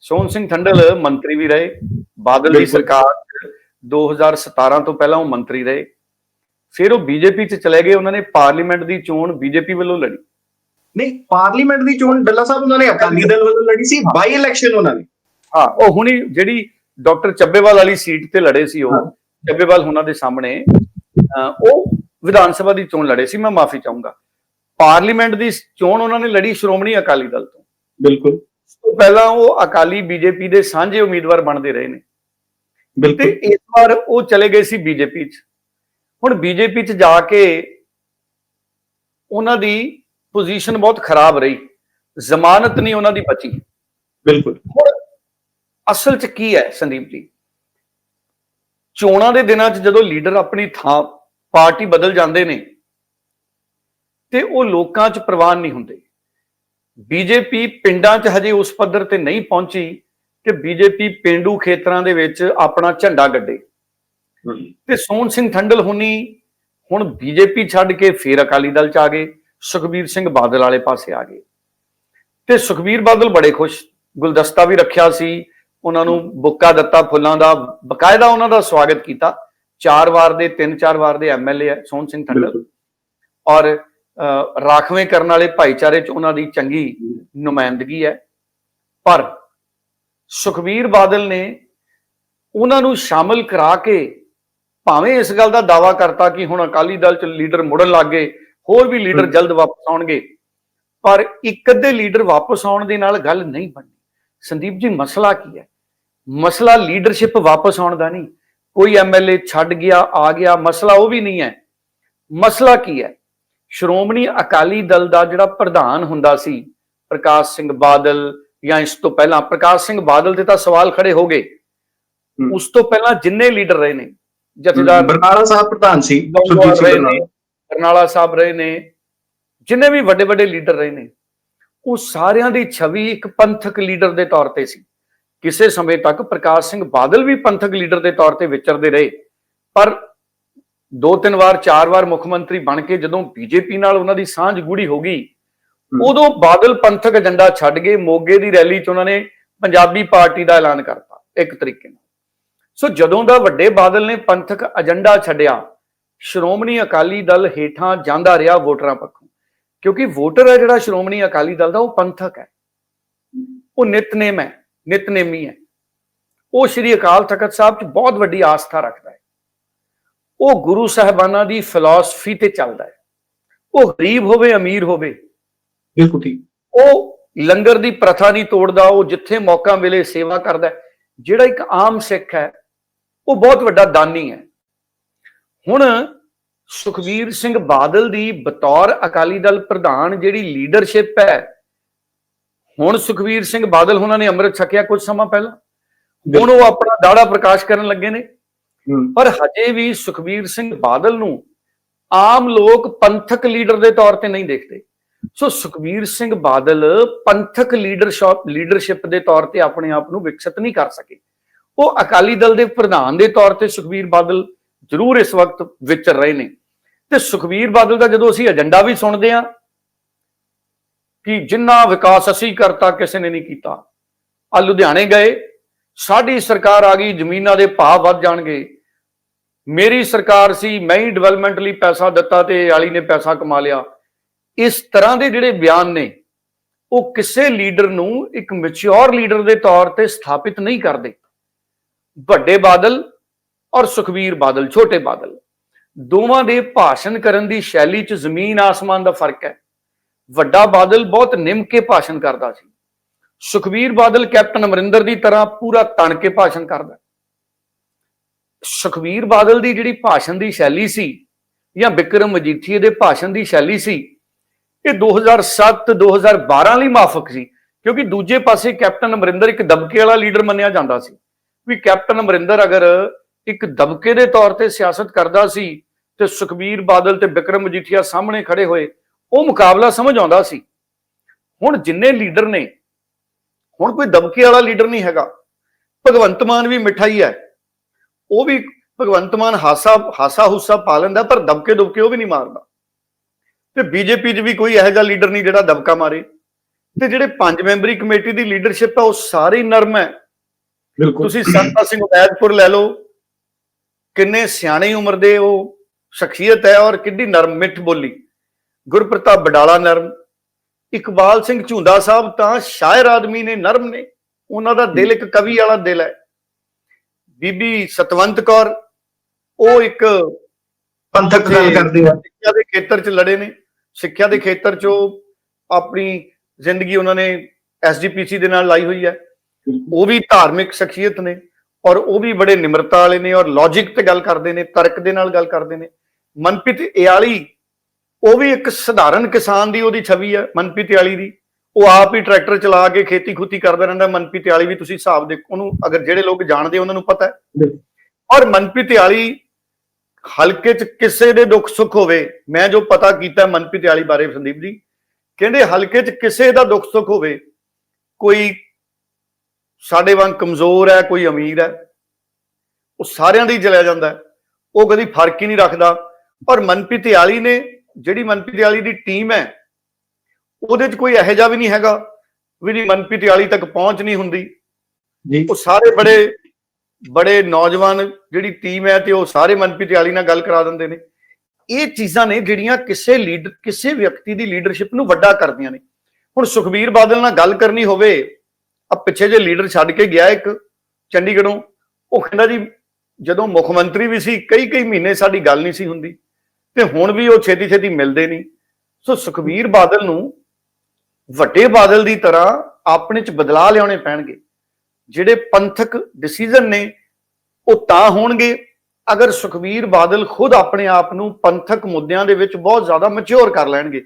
ਸੋਹਣ ਸਿੰਘ ਟੰਡਲ ਮੰਤਰੀ ਵੀ ਰਹੇ। ਬਾਦਲ ਦੀ। ਸਰਕਾਰ 'ਚ 2017 ਤੋਂ ਪਹਿਲਾਂ ਉਹ ਮੰਤਰੀ ਰਹੇ। ਫਿਰ ਉਹ ਬੀਜੇਪੀ 'ਚ ਚਲੇ ਗਏ ਉਹਨਾਂ ਨੇ ਪਾਰਲੀਮੈਂਟ ਦੀ ਚੋਣ ਬੀਜੇਪੀ ਵੱਲੋਂ ਲੜੀ। ਨਹੀਂ ਪਾਰਲੀਮੈਂਟ ਦੀ ਚੋਣ ਡੱਲਾ ਸਾਹਿਬ ਉਹਨਾਂ ਨੇ ਅਕਾਲੀ ਦਲ ਵੱਲੋਂ ਲੜੀ ਸੀ ਬਾਈ ਇਲੈਕਸ਼ਨ ਉਹਨਾਂ ਨੇ। ਹਾਂ ਉਹ ਹੁਣੀ ਜਿਹੜੀ ਡਾਕਟਰ ਚੱਬੇਵਾਲ ਵਾਲੀ ਸੀਟ ਤੇ ਲੜੇ ਸੀ ਉਹ। ਚੱਬੇਵਾਲ ਉਹਨਾਂ ਦੇ ਸਾਹਮਣੇ ਉਹ ਵਿਧਾਨ ਸਭਾ ਦੀ ਚੋਣ ਲੜੇ ਸੀ ਮੈਂ ਮਾਫੀ ਚਾਹੂੰਗਾ। ਪਾਰਲੀਮੈਂਟ ਦੀ ਚੋਣ ਉਹਨਾਂ ਨੇ ਲੜੀ ਸ਼੍ਰੋਮਣੀ ਅਕਾਲੀ ਦਲ ਤੋਂ। ਬਿਲਕੁਲ। ਤੋਂ ਪਹਿਲਾਂ ਉਹ ਅਕਾਲੀ ਬੀਜੇਪੀ ਦੇ ਸਾਂਝੇ ਉਮੀਦਵਾਰ ਬਣਦੇ ਰਹੇ ਨੇ। ਬਿਲਕੁਲ। ਇਸ ਵਾਰ ਉਹ ਚਲੇ ਗਏ ਸੀ ਬੀਜੇਪੀ 'ਚ। ਹੁਣ ਬੀਜੇਪੀ 'ਚ ਜਾ ਕੇ ਉਹਨਾਂ ਦੀ ਪੋਜੀਸ਼ਨ ਬਹੁਤ ਖਰਾਬ ਰਹੀ। ਜ਼ਮਾਨਤ ਨਹੀਂ ਉਹਨਾਂ ਦੀ ਬਚੀ। ਬਿਲਕੁਲ। ਹੁਣ ਅਸਲ 'ਚ ਕੀ ਹੈ ਸੰਦੀਪ ਜੀ? ਚੋਣਾਂ ਦੇ ਦਿਨਾਂ 'ਚ ਜਦੋਂ ਲੀਡਰ ਆਪਣੀ ਥਾਂ ਪਾਰਟੀ ਬਦਲ ਜਾਂਦੇ ਨੇ ਤੇ ਉਹ ਲੋਕਾਂ 'ਚ ਪ੍ਰਵਾਨ ਨਹੀਂ ਹੁੰਦੇ। ਬੀਜੇਪੀ ਪਿੰਡਾਂ 'ਚ ਹਜੇ ਉਸ ਪੱਧਰ ਤੇ ਨਹੀਂ ਪਹੁੰਚੀ ਕਿ ਬੀਜੇਪੀ ਪਿੰਡੂ ਖੇਤਰਾਂ ਦੇ ਵਿੱਚ ਆਪਣਾ ਝੰਡਾ ਗੱਡੇ। ਤੇ ਸੋਹਣ ਸਿੰਘ ਠੰਡਲ ਹੁਣੀ ਹੁਣ ਬੀਜੇਪੀ ਛੱਡ ਕੇ ਫੇਰ ਅਕਾਲੀ ਦਲ ਚ ਆ ਗਏ ਸੁਖਬੀਰ ਸਿੰਘ ਬਾਦਲ ਵਾਲੇ ਪਾਸੇ ਆ ਗਏ। ਤੇ ਸੁਖਬੀਰ ਬਾਦਲ ਬੜੇ ਖੁਸ਼ ਗੁਲਦਸਤਾ ਵੀ ਰੱਖਿਆ ਸੀ ਉਹਨਾਂ ਨੂੰ ਬੁੱਕਾ ਦਿੱਤਾ ਫੁੱਲਾਂ ਦਾ ਬਕਾਇਦਾ ਉਹਨਾਂ ਦਾ ਸਵਾਗਤ ਕੀਤਾ। ਚਾਰ ਵਾਰ ਦੇ ਤਿੰਨ ਚਾਰ ਵਾਰ ਦੇ ਐਮਐਲਏ ਹੈ ਸੋਹਣ ਸਿੰਘ ਠੰਡਲ। ਔਰ ਰਾਖਵੇਂ ਕਰਨ ਵਾਲੇ ਭਾਈਚਾਰੇ ਚ ਉਹਨਾਂ ਦੀ ਚੰਗੀ ਨੁਮਾਇੰਦਗੀ ਹੈ। ਪਰ ਸੁਖਬੀਰ ਬਾਦਲ ਨੇ ਉਹਨਾਂ ਨੂੰ ਸ਼ਾਮਲ ਕਰਾ ਕੇ ਭਾਵੇਂ ਇਸ ਗੱਲ ਦਾ ਦਾਵਾ ਕਰਤਾ ਕਿ ਹੁਣ ਅਕਾਲੀ ਦਲ ਚ ਲੀਡਰ ਮੁੜਨ ਲੱਗ ਗਏ ਹੋਰ ਵੀ ਲੀਡਰ। ਜਲਦ ਵਾਪਸ ਆਉਣਗੇ। ਪਰ ਇੱਕ ਅੱਧੇ ਲੀਡਰ ਵਾਪਸ ਆਉਣ ਦੇ ਨਾਲ ਗੱਲ ਨਹੀਂ ਬਣਨੀ। ਸੰਦੀਪ ਜੀ ਮਸਲਾ ਕੀ ਹੈ? ਮਸਲਾ ਲੀਡਰਸ਼ਿਪ ਵਾਪਸ ਆਉਣ ਦਾ ਨਹੀਂ। ਕੋਈ ਐਮਐਲਏ ਛੱਡ ਗਿਆ ਆ ਗਿਆ ਮਸਲਾ ਉਹ ਵੀ ਨਹੀਂ ਹੈ। ਮਸਲਾ ਕੀ ਹੈ? ਸ਼੍ਰੋਮਣੀ ਅਕਾਲੀ ਦਲ ਦਾ ਜਿਹੜਾ ਪ੍ਰਧਾਨ ਹੁੰਦਾ ਸੀ ਪ੍ਰਕਾਸ਼ ਸਿੰਘ ਬਾਦਲ ਜਾਂ ਇਸ ਤੋਂ ਪਹਿਲਾਂ ਪ੍ਰਕਾਸ਼ ਸਿੰਘ ਬਾਦਲ ਤੇ ਤਾਂ ਸਵਾਲ ਖੜੇ ਹੋ ਗਏ। ਉਸ ਤੋਂ ਪਹਿਲਾਂ ਜਿੰਨੇ ਲੀਡਰ ਰਹੇ ਨੇ ਜਥੇਦਾਰ ਬਰਨਾਲਾ ਸਾਹਿਬ ਪ੍ਰਧਾਨ ਸੀ ਸੁਰਜੀਤ ਸਿੰਘ ਬਰਨਾਲਾ। ਨੇ ਬਰਨਾਲਾ ਸਾਹਿਬ ਰਹੇ ਨੇ ਜਿੰਨੇ ਵੀ ਵੱਡੇ ਵੱਡੇ ਲੀਡਰ ਰਹੇ ਨੇ ਉਹ ਸਾਰਿਆਂ ਦੀ ਛਵੀ ਇੱਕ ਪੰਥਕ ਲੀਡਰ ਦੇ ਤੌਰ ਤੇ ਸੀ। ਕਿਸੇ ਸਮੇਂ ਤੱਕ ਪ੍ਰਕਾਸ਼ ਸਿੰਘ ਬਾਦਲ ਵੀ ਪੰਥਕ ਲੀਡਰ ਦੇ ਤੌਰ ਤੇ ਵਿਚਰਦੇ ਰਹੇ ਪਰ ਦੋ ਤਿੰਨ ਵਾਰ ਚਾਰ ਵਾਰ ਮੁੱਖ ਮੰਤਰੀ ਬਣ ਕੇ ਜਦੋਂ ਬੀਜੇਪੀ ਨਾਲ ਉਹਨਾਂ ਦੀ ਸਾਂਝ ਗੂੜੀ ਹੋ ਗਈ। ਉਦੋਂ ਬਾਦਲ ਪੰਥਕ ਏਜੰਡਾ ਛੱਡ ਕੇ ਮੋਗੇ ਦੀ ਰੈਲੀ 'ਚ ਉਹਨਾਂ ਨੇ ਪੰਜਾਬੀ ਪਾਰਟੀ ਦਾ ਐਲਾਨ ਕਰਤਾ ਇੱਕ ਤਰੀਕੇ ਨਾਲ। ਸੋ ਜਦੋਂ ਦਾ ਵੱਡੇ ਬਾਦਲ ਨੇ ਪੰਥਕ ਏਜੰਡਾ ਛੱਡਿਆ ਸ਼੍ਰੋਮਣੀ ਅਕਾਲੀ ਦਲ ਹੇਠਾਂ ਜਾਂਦਾ ਰਿਹਾ ਵੋਟਰਾਂ ਪੱਖੋਂ। ਕਿਉਂਕਿ ਵੋਟਰ ਹੈ ਜਿਹੜਾ ਸ਼੍ਰੋਮਣੀ ਅਕਾਲੀ ਦਲ ਦਾ ਉਹ ਪੰਥਕ ਹੈ। ਉਹ ਨਿਤਨੇਮ ਹੈ ਨਿਤਨੇਮੀ ਹੈ। ਉਹ ਸ੍ਰੀ ਅਕਾਲ ਤਖਤ ਸਾਹਿਬ 'ਚ ਬਹੁਤ ਵੱਡੀ ਆਸਥਾ ਰੱਖਦਾ ਹੈ। ਉਹ ਗੁਰੂ ਸਾਹਿਬਾਨਾਂ ਦੀ ਫਿਲਾਸਫੀ ਤੇ ਚੱਲਦਾ ਹੈ। ਉਹ ਗਰੀਬ ਹੋਵੇ ਅਮੀਰ ਹੋਵੇ। ਬਿਲਕੁਲ ਠੀਕ। ਉਹ ਲੰਗਰ ਦੀ ਪ੍ਰਥਾ ਨਹੀਂ ਤੋੜਦਾ ਉਹ ਜਿੱਥੇ ਮੌਕਾ ਮਿਲੇ ਸੇਵਾ ਕਰਦਾ। ਜਿਹੜਾ ਇੱਕ ਆਮ ਸਿੱਖ ਹੈ ਉਹ ਬਹੁਤ ਵੱਡਾ ਦਾਨੀ ਹੈ। ਹੁਣ ਸੁਖਵੀਰ ਸਿੰਘ ਬਾਦਲ ਦੀ ਬਤੌਰ ਅਕਾਲੀ ਦਲ ਪ੍ਰਧਾਨ ਜਿਹੜੀ ਲੀਡਰਸ਼ਿਪ ਹੈ ਹੁਣ ਸੁਖਵੀਰ ਸਿੰਘ ਬਾਦਲ ਉਹਨਾਂ ਨੇ ਅੰਮ੍ਰਿਤ ਛਕਿਆ ਕੁਝ ਸਮਾਂ ਪਹਿਲਾਂ। ਹੁਣ ਉਹ ਆਪਣਾ ਦਾੜਾ ਪ੍ਰਕਾਸ਼ ਕਰਨ ਲੱਗੇ ਨੇ। ਪਰ ਹਜੇ ਵੀ ਸੁਖਬੀਰ ਸਿੰਘ ਬਾਦਲ ਨੂੰ ਆਮ ਲੋਕ ਪੰਥਕ ਲੀਡਰ ਦੇ ਤੌਰ ਤੇ ਨਹੀਂ ਦੇਖਦੇ। ਸੋ ਸੁਖਬੀਰ ਸਿੰਘ ਬਾਦਲ ਪੰਥਕ ਲੀਡਰਸ਼ਿਪ ਲੀਡਰਸ਼ਿਪ ਦੇ ਤੌਰ ਤੇ ਆਪਣੇ ਆਪ ਨੂੰ ਵਿਕਸਿਤ ਨਹੀਂ ਕਰ ਸਕੇ। ਉਹ ਅਕਾਲੀ ਦਲ ਦੇ ਪ੍ਰਧਾਨ ਦੇ ਤੌਰ ਤੇ ਸੁਖਬੀਰ ਬਾਦਲ ਜ਼ਰੂਰ ਇਸ ਵਕਤ ਵਿਚਰ ਰਹੇ ਨੇ। ਤੇ ਸੁਖਬੀਰ ਬਾਦਲ ਦਾ ਜਦੋਂ ਅਸੀਂ ਏਜੰਡਾ ਵੀ ਸੁਣਦੇ ਹਾਂ ਕਿ ਜਿੰਨਾ ਵਿਕਾਸ ਅਸੀਂ ਕਰਤਾ ਕਿਸੇ ਨੇ ਨਹੀਂ ਕੀਤਾ ਆ ਲੁਧਿਆਣੇ ਗਏ, ਸਾਡੀ ਸਰਕਾਰ ਆ ਗਈ, ਜ਼ਮੀਨਾਂ ਦੇ ਭਾਅ ਵੱਧ ਜਾਣਗੇ, ਮੇਰੀ ਸਰਕਾਰ ਸੀ, ਮੈਂ ਹੀ ਡਿਵੈਲਪਮੈਂਟ ਲਈ ਪੈਸਾ ਦਿੱਤਾ ਤੇ ਆਲੀ ਨੇ ਪੈਸਾ ਕਮਾ ਲਿਆ। ਇਸ ਤਰ੍ਹਾਂ ਦੇ ਜਿਹੜੇ ਬਿਆਨ ਨੇ, ਉਹ ਕਿਸੇ ਲੀਡਰ ਨੂੰ ਇੱਕ ਮੈਚੁਰ ਲੀਡਰ ਦੇ ਤੌਰ ਤੇ ਸਥਾਪਿਤ ਨਹੀਂ ਕਰਦੇ। ਵੱਡੇ ਬਾਦਲ ਔਰ ਸੁਖਵੀਰ ਬਾਦਲ, ਛੋਟੇ ਬਾਦਲ। ਦੋਵਾਂ ਦੇ ਭਾਸ਼ਣ ਕਰਨ ਦੀ ਸ਼ੈਲੀ 'ਚ ਜ਼ਮੀਨ ਆਸਮਾਨ ਦਾ ਫ਼ਰਕ ਹੈ। ਵੱਡਾ ਬਾਦਲ ਬਹੁਤ ਨਿਮ ਕੇ ਭਾਸ਼ਣ ਕਰਦਾ ਸੀ। ਸੁਖਵੀਰ ਬਾਦਲ ਕੈਪਟਨ ਅਮਰਿੰਦਰ ਦੀ ਤਰ੍ਹਾਂ ਪੂਰਾ ਤਣ ਕੇ ਭਾਸ਼ਣ ਕਰਦਾ ਸੁਖਵੀਰ ਬਾਦਲ ਦੀ ਜਿਹੜੀ ਭਾਸ਼ਣ ਦੀ ਸ਼ੈਲੀ ਸੀ ਜਾਂ ਬਿਕਰਮ ਮਜੀਠੀਏ ਦੇ ਭਾਸ਼ਣ ਦੀ ਸ਼ੈਲੀ ਸੀ, ਇਹ 2007 2012 ਲਈ ਮਾਫਕ ਸੀ, ਕਿਉਂਕਿ ਦੂਜੇ ਪਾਸੇ ਕੈਪਟਨ ਅਮਰਿੰਦਰ ਇੱਕ ਦਬਕੇ ਵਾਲਾ ਲੀਡਰ ਮੰਨਿਆ ਜਾਂਦਾ ਸੀ। ਵੀ ਕੈਪਟਨ ਅਮਰਿੰਦਰ ਅਗਰ ਇੱਕ ਦਬਕੇ ਦੇ ਤੌਰ ਤੇ ਸਿਆਸਤ ਕਰਦਾ ਸੀ ਤੇ ਸੁਖਬੀਰ ਬਾਦਲ ਤੇ ਵਿਕਰਮ ਮਜੀਠੀਆ ਸਾਹਮਣੇ ਖੜੇ ਹੋਏ, ਉਹ ਮੁਕਾਬਲਾ ਸਮਝ ਆਉਂਦਾ ਸੀ। ਹੁਣ ਜਿੰਨੇ ਲੀਡਰ ਨੇ, ਹੁਣ ਕੋਈ ਦਬਕੇ ਵਾਲਾ ਲੀਡਰ ਨਹੀਂ ਹੈਗਾ। ਭਗਵੰਤ ਮਾਨ ਵੀ ਮਿੱਠਾ ਹੀ ਹੈ। ਉਹ ਵੀ ਭਗਵੰਤ ਮਾਨ ਹਾਸਾ ਹਾਸਾ ਹੁੱਸਾ ਪਾ ਲੈਂਦਾ, ਪਰ ਦਬਕੇ ਦੁਬਕੇ ਉਹ ਵੀ ਨਹੀਂ ਮਾਰਦਾ। ਤੇ ਬੀਜੇਪੀ 'ਚ ਵੀ ਕੋਈ ਇਹੋ ਜਿਹਾ ਲੀਡਰ ਨਹੀਂ ਜਿਹੜਾ ਦਬਕਾ ਮਾਰੇ। ਤੇ ਜਿਹੜੇ ਪੰਜ ਮੈਂਬਰੀ ਕਮੇਟੀ ਦੀ ਲੀਡਰਸ਼ਿਪ ਹੈ, ਉਹ ਸਾਰੀ ਨਰਮ ਹੈ। ਬਿਲਕੁਲ। ਤੁਸੀਂ ਸੰਤਾ ਸਿੰਘ ਉਮੈਦਪੁਰ ਲੈ ਲਓ। ਕਿੰਨੇ ਸਿਆਣੀ ਉਮਰ ਦੇ ਉਹ ਸ਼ਖਸੀਅਤ ਹੈ ਔਰ ਕਿੰਨੀ ਨਰਮ ਮਿੱਠ ਬੋਲੀ। ਗੁਰਪ੍ਰਤਾਪ ਬਡਾਲਾ ਨਰਮ ਇਕਬਾਲ ਸਿੰਘ ਝੁੰਦਾ ਸਾਹਿਬ ਤਾਂ ਸ਼ਾਇਰ ਆਦਮੀ ਨੇ ਨਰਮ ਨੇ। ਉਹਨਾਂ ਦਾ ਦਿਲ ਇੱਕ ਕਵੀ ਵਾਲਾ ਦਿਲ ਹੈ। ਬੀਬੀ ਸਤਵੰਤ ਕੌਰ ਉਹ ਇੱਕ ਪੰਥਕ ਗੱਲ ਕਰਦੇ ਆ। ਸਿੱਖਿਆ ਦੇ ਖੇਤਰ 'ਚ ਲੜੇ ਨੇ। ਸਿੱਖਿਆ ਦੇ ਖੇਤਰ 'ਚ ਉਹ ਆਪਣੀ ਜ਼ਿੰਦਗੀ ਉਹਨਾਂ ਨੇ ਐਸਜੀਪੀਸੀ ਦੇ ਨਾਲ ਲਾਈ ਹੋਈ ਹੈ। ਉਹ ਵੀ ਧਾਰਮਿਕ ਸ਼ਖਸੀਅਤ ਨੇ ਔਰ ਉਹ ਵੀ ਬੜੇ ਨਿਮਰਤਾ ਵਾਲੇ ਨੇ ਔਰ ਲੌਜੀਕ ਤੇ ਗੱਲ ਕਰਦੇ ਨੇ, ਤਰਕ ਦੇ ਨਾਲ ਗੱਲ ਕਰਦੇ ਨੇ। ਮਨਪ੍ਰੀਤ ਇਆਲੀ, ਉਹ ਵੀ ਇੱਕ ਸਧਾਰਨ ਕਿਸਾਨ ਦੀ ਉਹਦੀ ਛਵੀ ਹੈ, ਮਨਪ੍ਰੀਤ ਇਆਲੀ ਦੀ। ਉਹ ਆਪ ਹੀ ਟਰੈਕਟਰ ਚਲਾ ਕੇ ਖੇਤੀ ਖੁੱਤੀ ਕਰਦਾ ਰਹਿੰਦਾ, ਮਨਪ੍ਰੀਤ ਇਆਲੀ ਵੀ ਤੁਸੀਂ ਹਿਸਾਬ ਦੇਖੋ ਉਹਨੂੰ ਅਗਰ ਜਿਹੜੇ ਲੋਕ ਜਾਣਦੇ ਉਹਨਾਂ ਨੂੰ ਪਤਾ ਹੈ। ਔਰ ਮਨਪ੍ਰੀਤ ਇਆਲੀ ਹਲਕੇ 'ਚ ਕਿਸੇ ਦੇ ਦੁੱਖ ਸੁੱਖ ਹੋਵੇ, ਮੈਂ ਜੋ ਪਤਾ ਕੀਤਾ ਮਨਪ੍ਰੀਤ ਇਆਲੀ ਬਾਰੇ ਸੰਦੀਪ ਜੀ, ਕਹਿੰਦੇ ਹਲਕੇ 'ਚ ਕਿਸੇ ਦਾ ਦੁੱਖ ਸੁੱਖ ਹੋਵੇ, ਕੋਈ ਸਾਡੇ ਵਾਂਗ ਕਮਜ਼ੋਰ ਹੈ ਕੋਈ ਅਮੀਰ ਹੈ ਉਹ ਸਾਰਿਆਂ ਦੀ ਚਲਿਆ ਜਾਂਦਾ ਹੈ। ਉਹ ਕਦੀ ਫ਼ਰਕ ਹੀ ਨਹੀਂ ਰੱਖਦਾ। ਪਰ ਮਨਪ੍ਰੀਤ ਇਆਲੀ ਨੇ ਜਿਹੜੀ ਮਨਪ੍ਰੀਤ ਇਆਲੀ ਦੀ ਟੀਮ ਹੈ ਉਹਦੇ 'ਚ ਕੋਈ ਇਹੋ ਜਿਹਾ ਵੀ ਨਹੀਂ ਹੈਗਾ ਵੀ ਜੀ ਮਨਪ੍ਰੀਤ ਇਆਲੀ ਤੱਕ ਪਹੁੰਚ ਨਹੀਂ ਹੁੰਦੀ। ਜੀ। ਉਹ ਸਾਰੇ ਬੜੇ ਬੜੇ ਨੌਜਵਾਨ ਜਿਹੜੀ ਟੀਮ ਹੈ ਤੇ ਉਹ ਸਾਰੇ ਮਨਪ੍ਰੀਤ ਇਆਲੀ ਨਾਲ ਗੱਲ ਕਰਾ ਦਿੰਦੇ ਨੇ। ਇਹ ਚੀਜ਼ਾਂ ਨੇ ਜਿਹੜੀਆਂ ਕਿਸੇ ਲੀਡਰ ਕਿਸੇ ਵਿਅਕਤੀ ਦੀ ਲੀਡਰਸ਼ਿਪ ਨੂੰ ਵੱਡਾ ਕਰਦੀਆਂ ਨੇ। ਹੁਣ ਸੁਖਬੀਰ ਬਾਦਲ ਨਾਲ ਗੱਲ ਕਰਨੀ ਹੋਵੇ ਆ ਪਿੱਛੇ ਜੇ ਲੀਡਰ ਛੱਡ ਕੇ ਗਿਆ ਇੱਕ ਚੰਡੀਗੜ੍ਹੋਂ, ਉਹ ਕਹਿੰਦਾ ਜੀ ਜਦੋਂ ਮੁੱਖ ਮੰਤਰੀ ਵੀ ਸੀ, ਕਈ ਕਈ ਮਹੀਨੇ ਸਾਡੀ ਗੱਲ ਨਹੀਂ ਸੀ ਹੁੰਦੀ ਤੇ ਹੁਣ ਵੀ ਉਹ ਛੇਤੀ ਛੇਤੀ ਮਿਲਦੇ ਨਹੀਂ। ਸੋ ਸੁਖਬੀਰ ਬਾਦਲ ਨੂੰ ਵੱਡੇ ਬਾਦਲ ਦੀ ਤਰ੍ਹਾਂ ਆਪਣੇ ਚ ਬਦਲਾਅ ਲਿਆਉਣੇ ਪੈਣਗੇ। ਜਿਹੜੇ ਪੰਥਕ ਡਿਸੀਜਨ ਨੇ, ਉਹ ਤਾਂ ਹੋਣਗੇ। ਅਗਰ ਸੁਖਬੀਰ ਬਾਦਲ ਖੁਦ ਆਪਣੇ ਆਪ ਨੂੰ ਪੰਥਕ ਮੁੱਦਿਆਂ ਦੇ ਵਿੱਚ ਬਹੁਤ ਜ਼ਿਆਦਾ ਮੈਚੁਰ ਕਰ ਲੈਣਗੇ,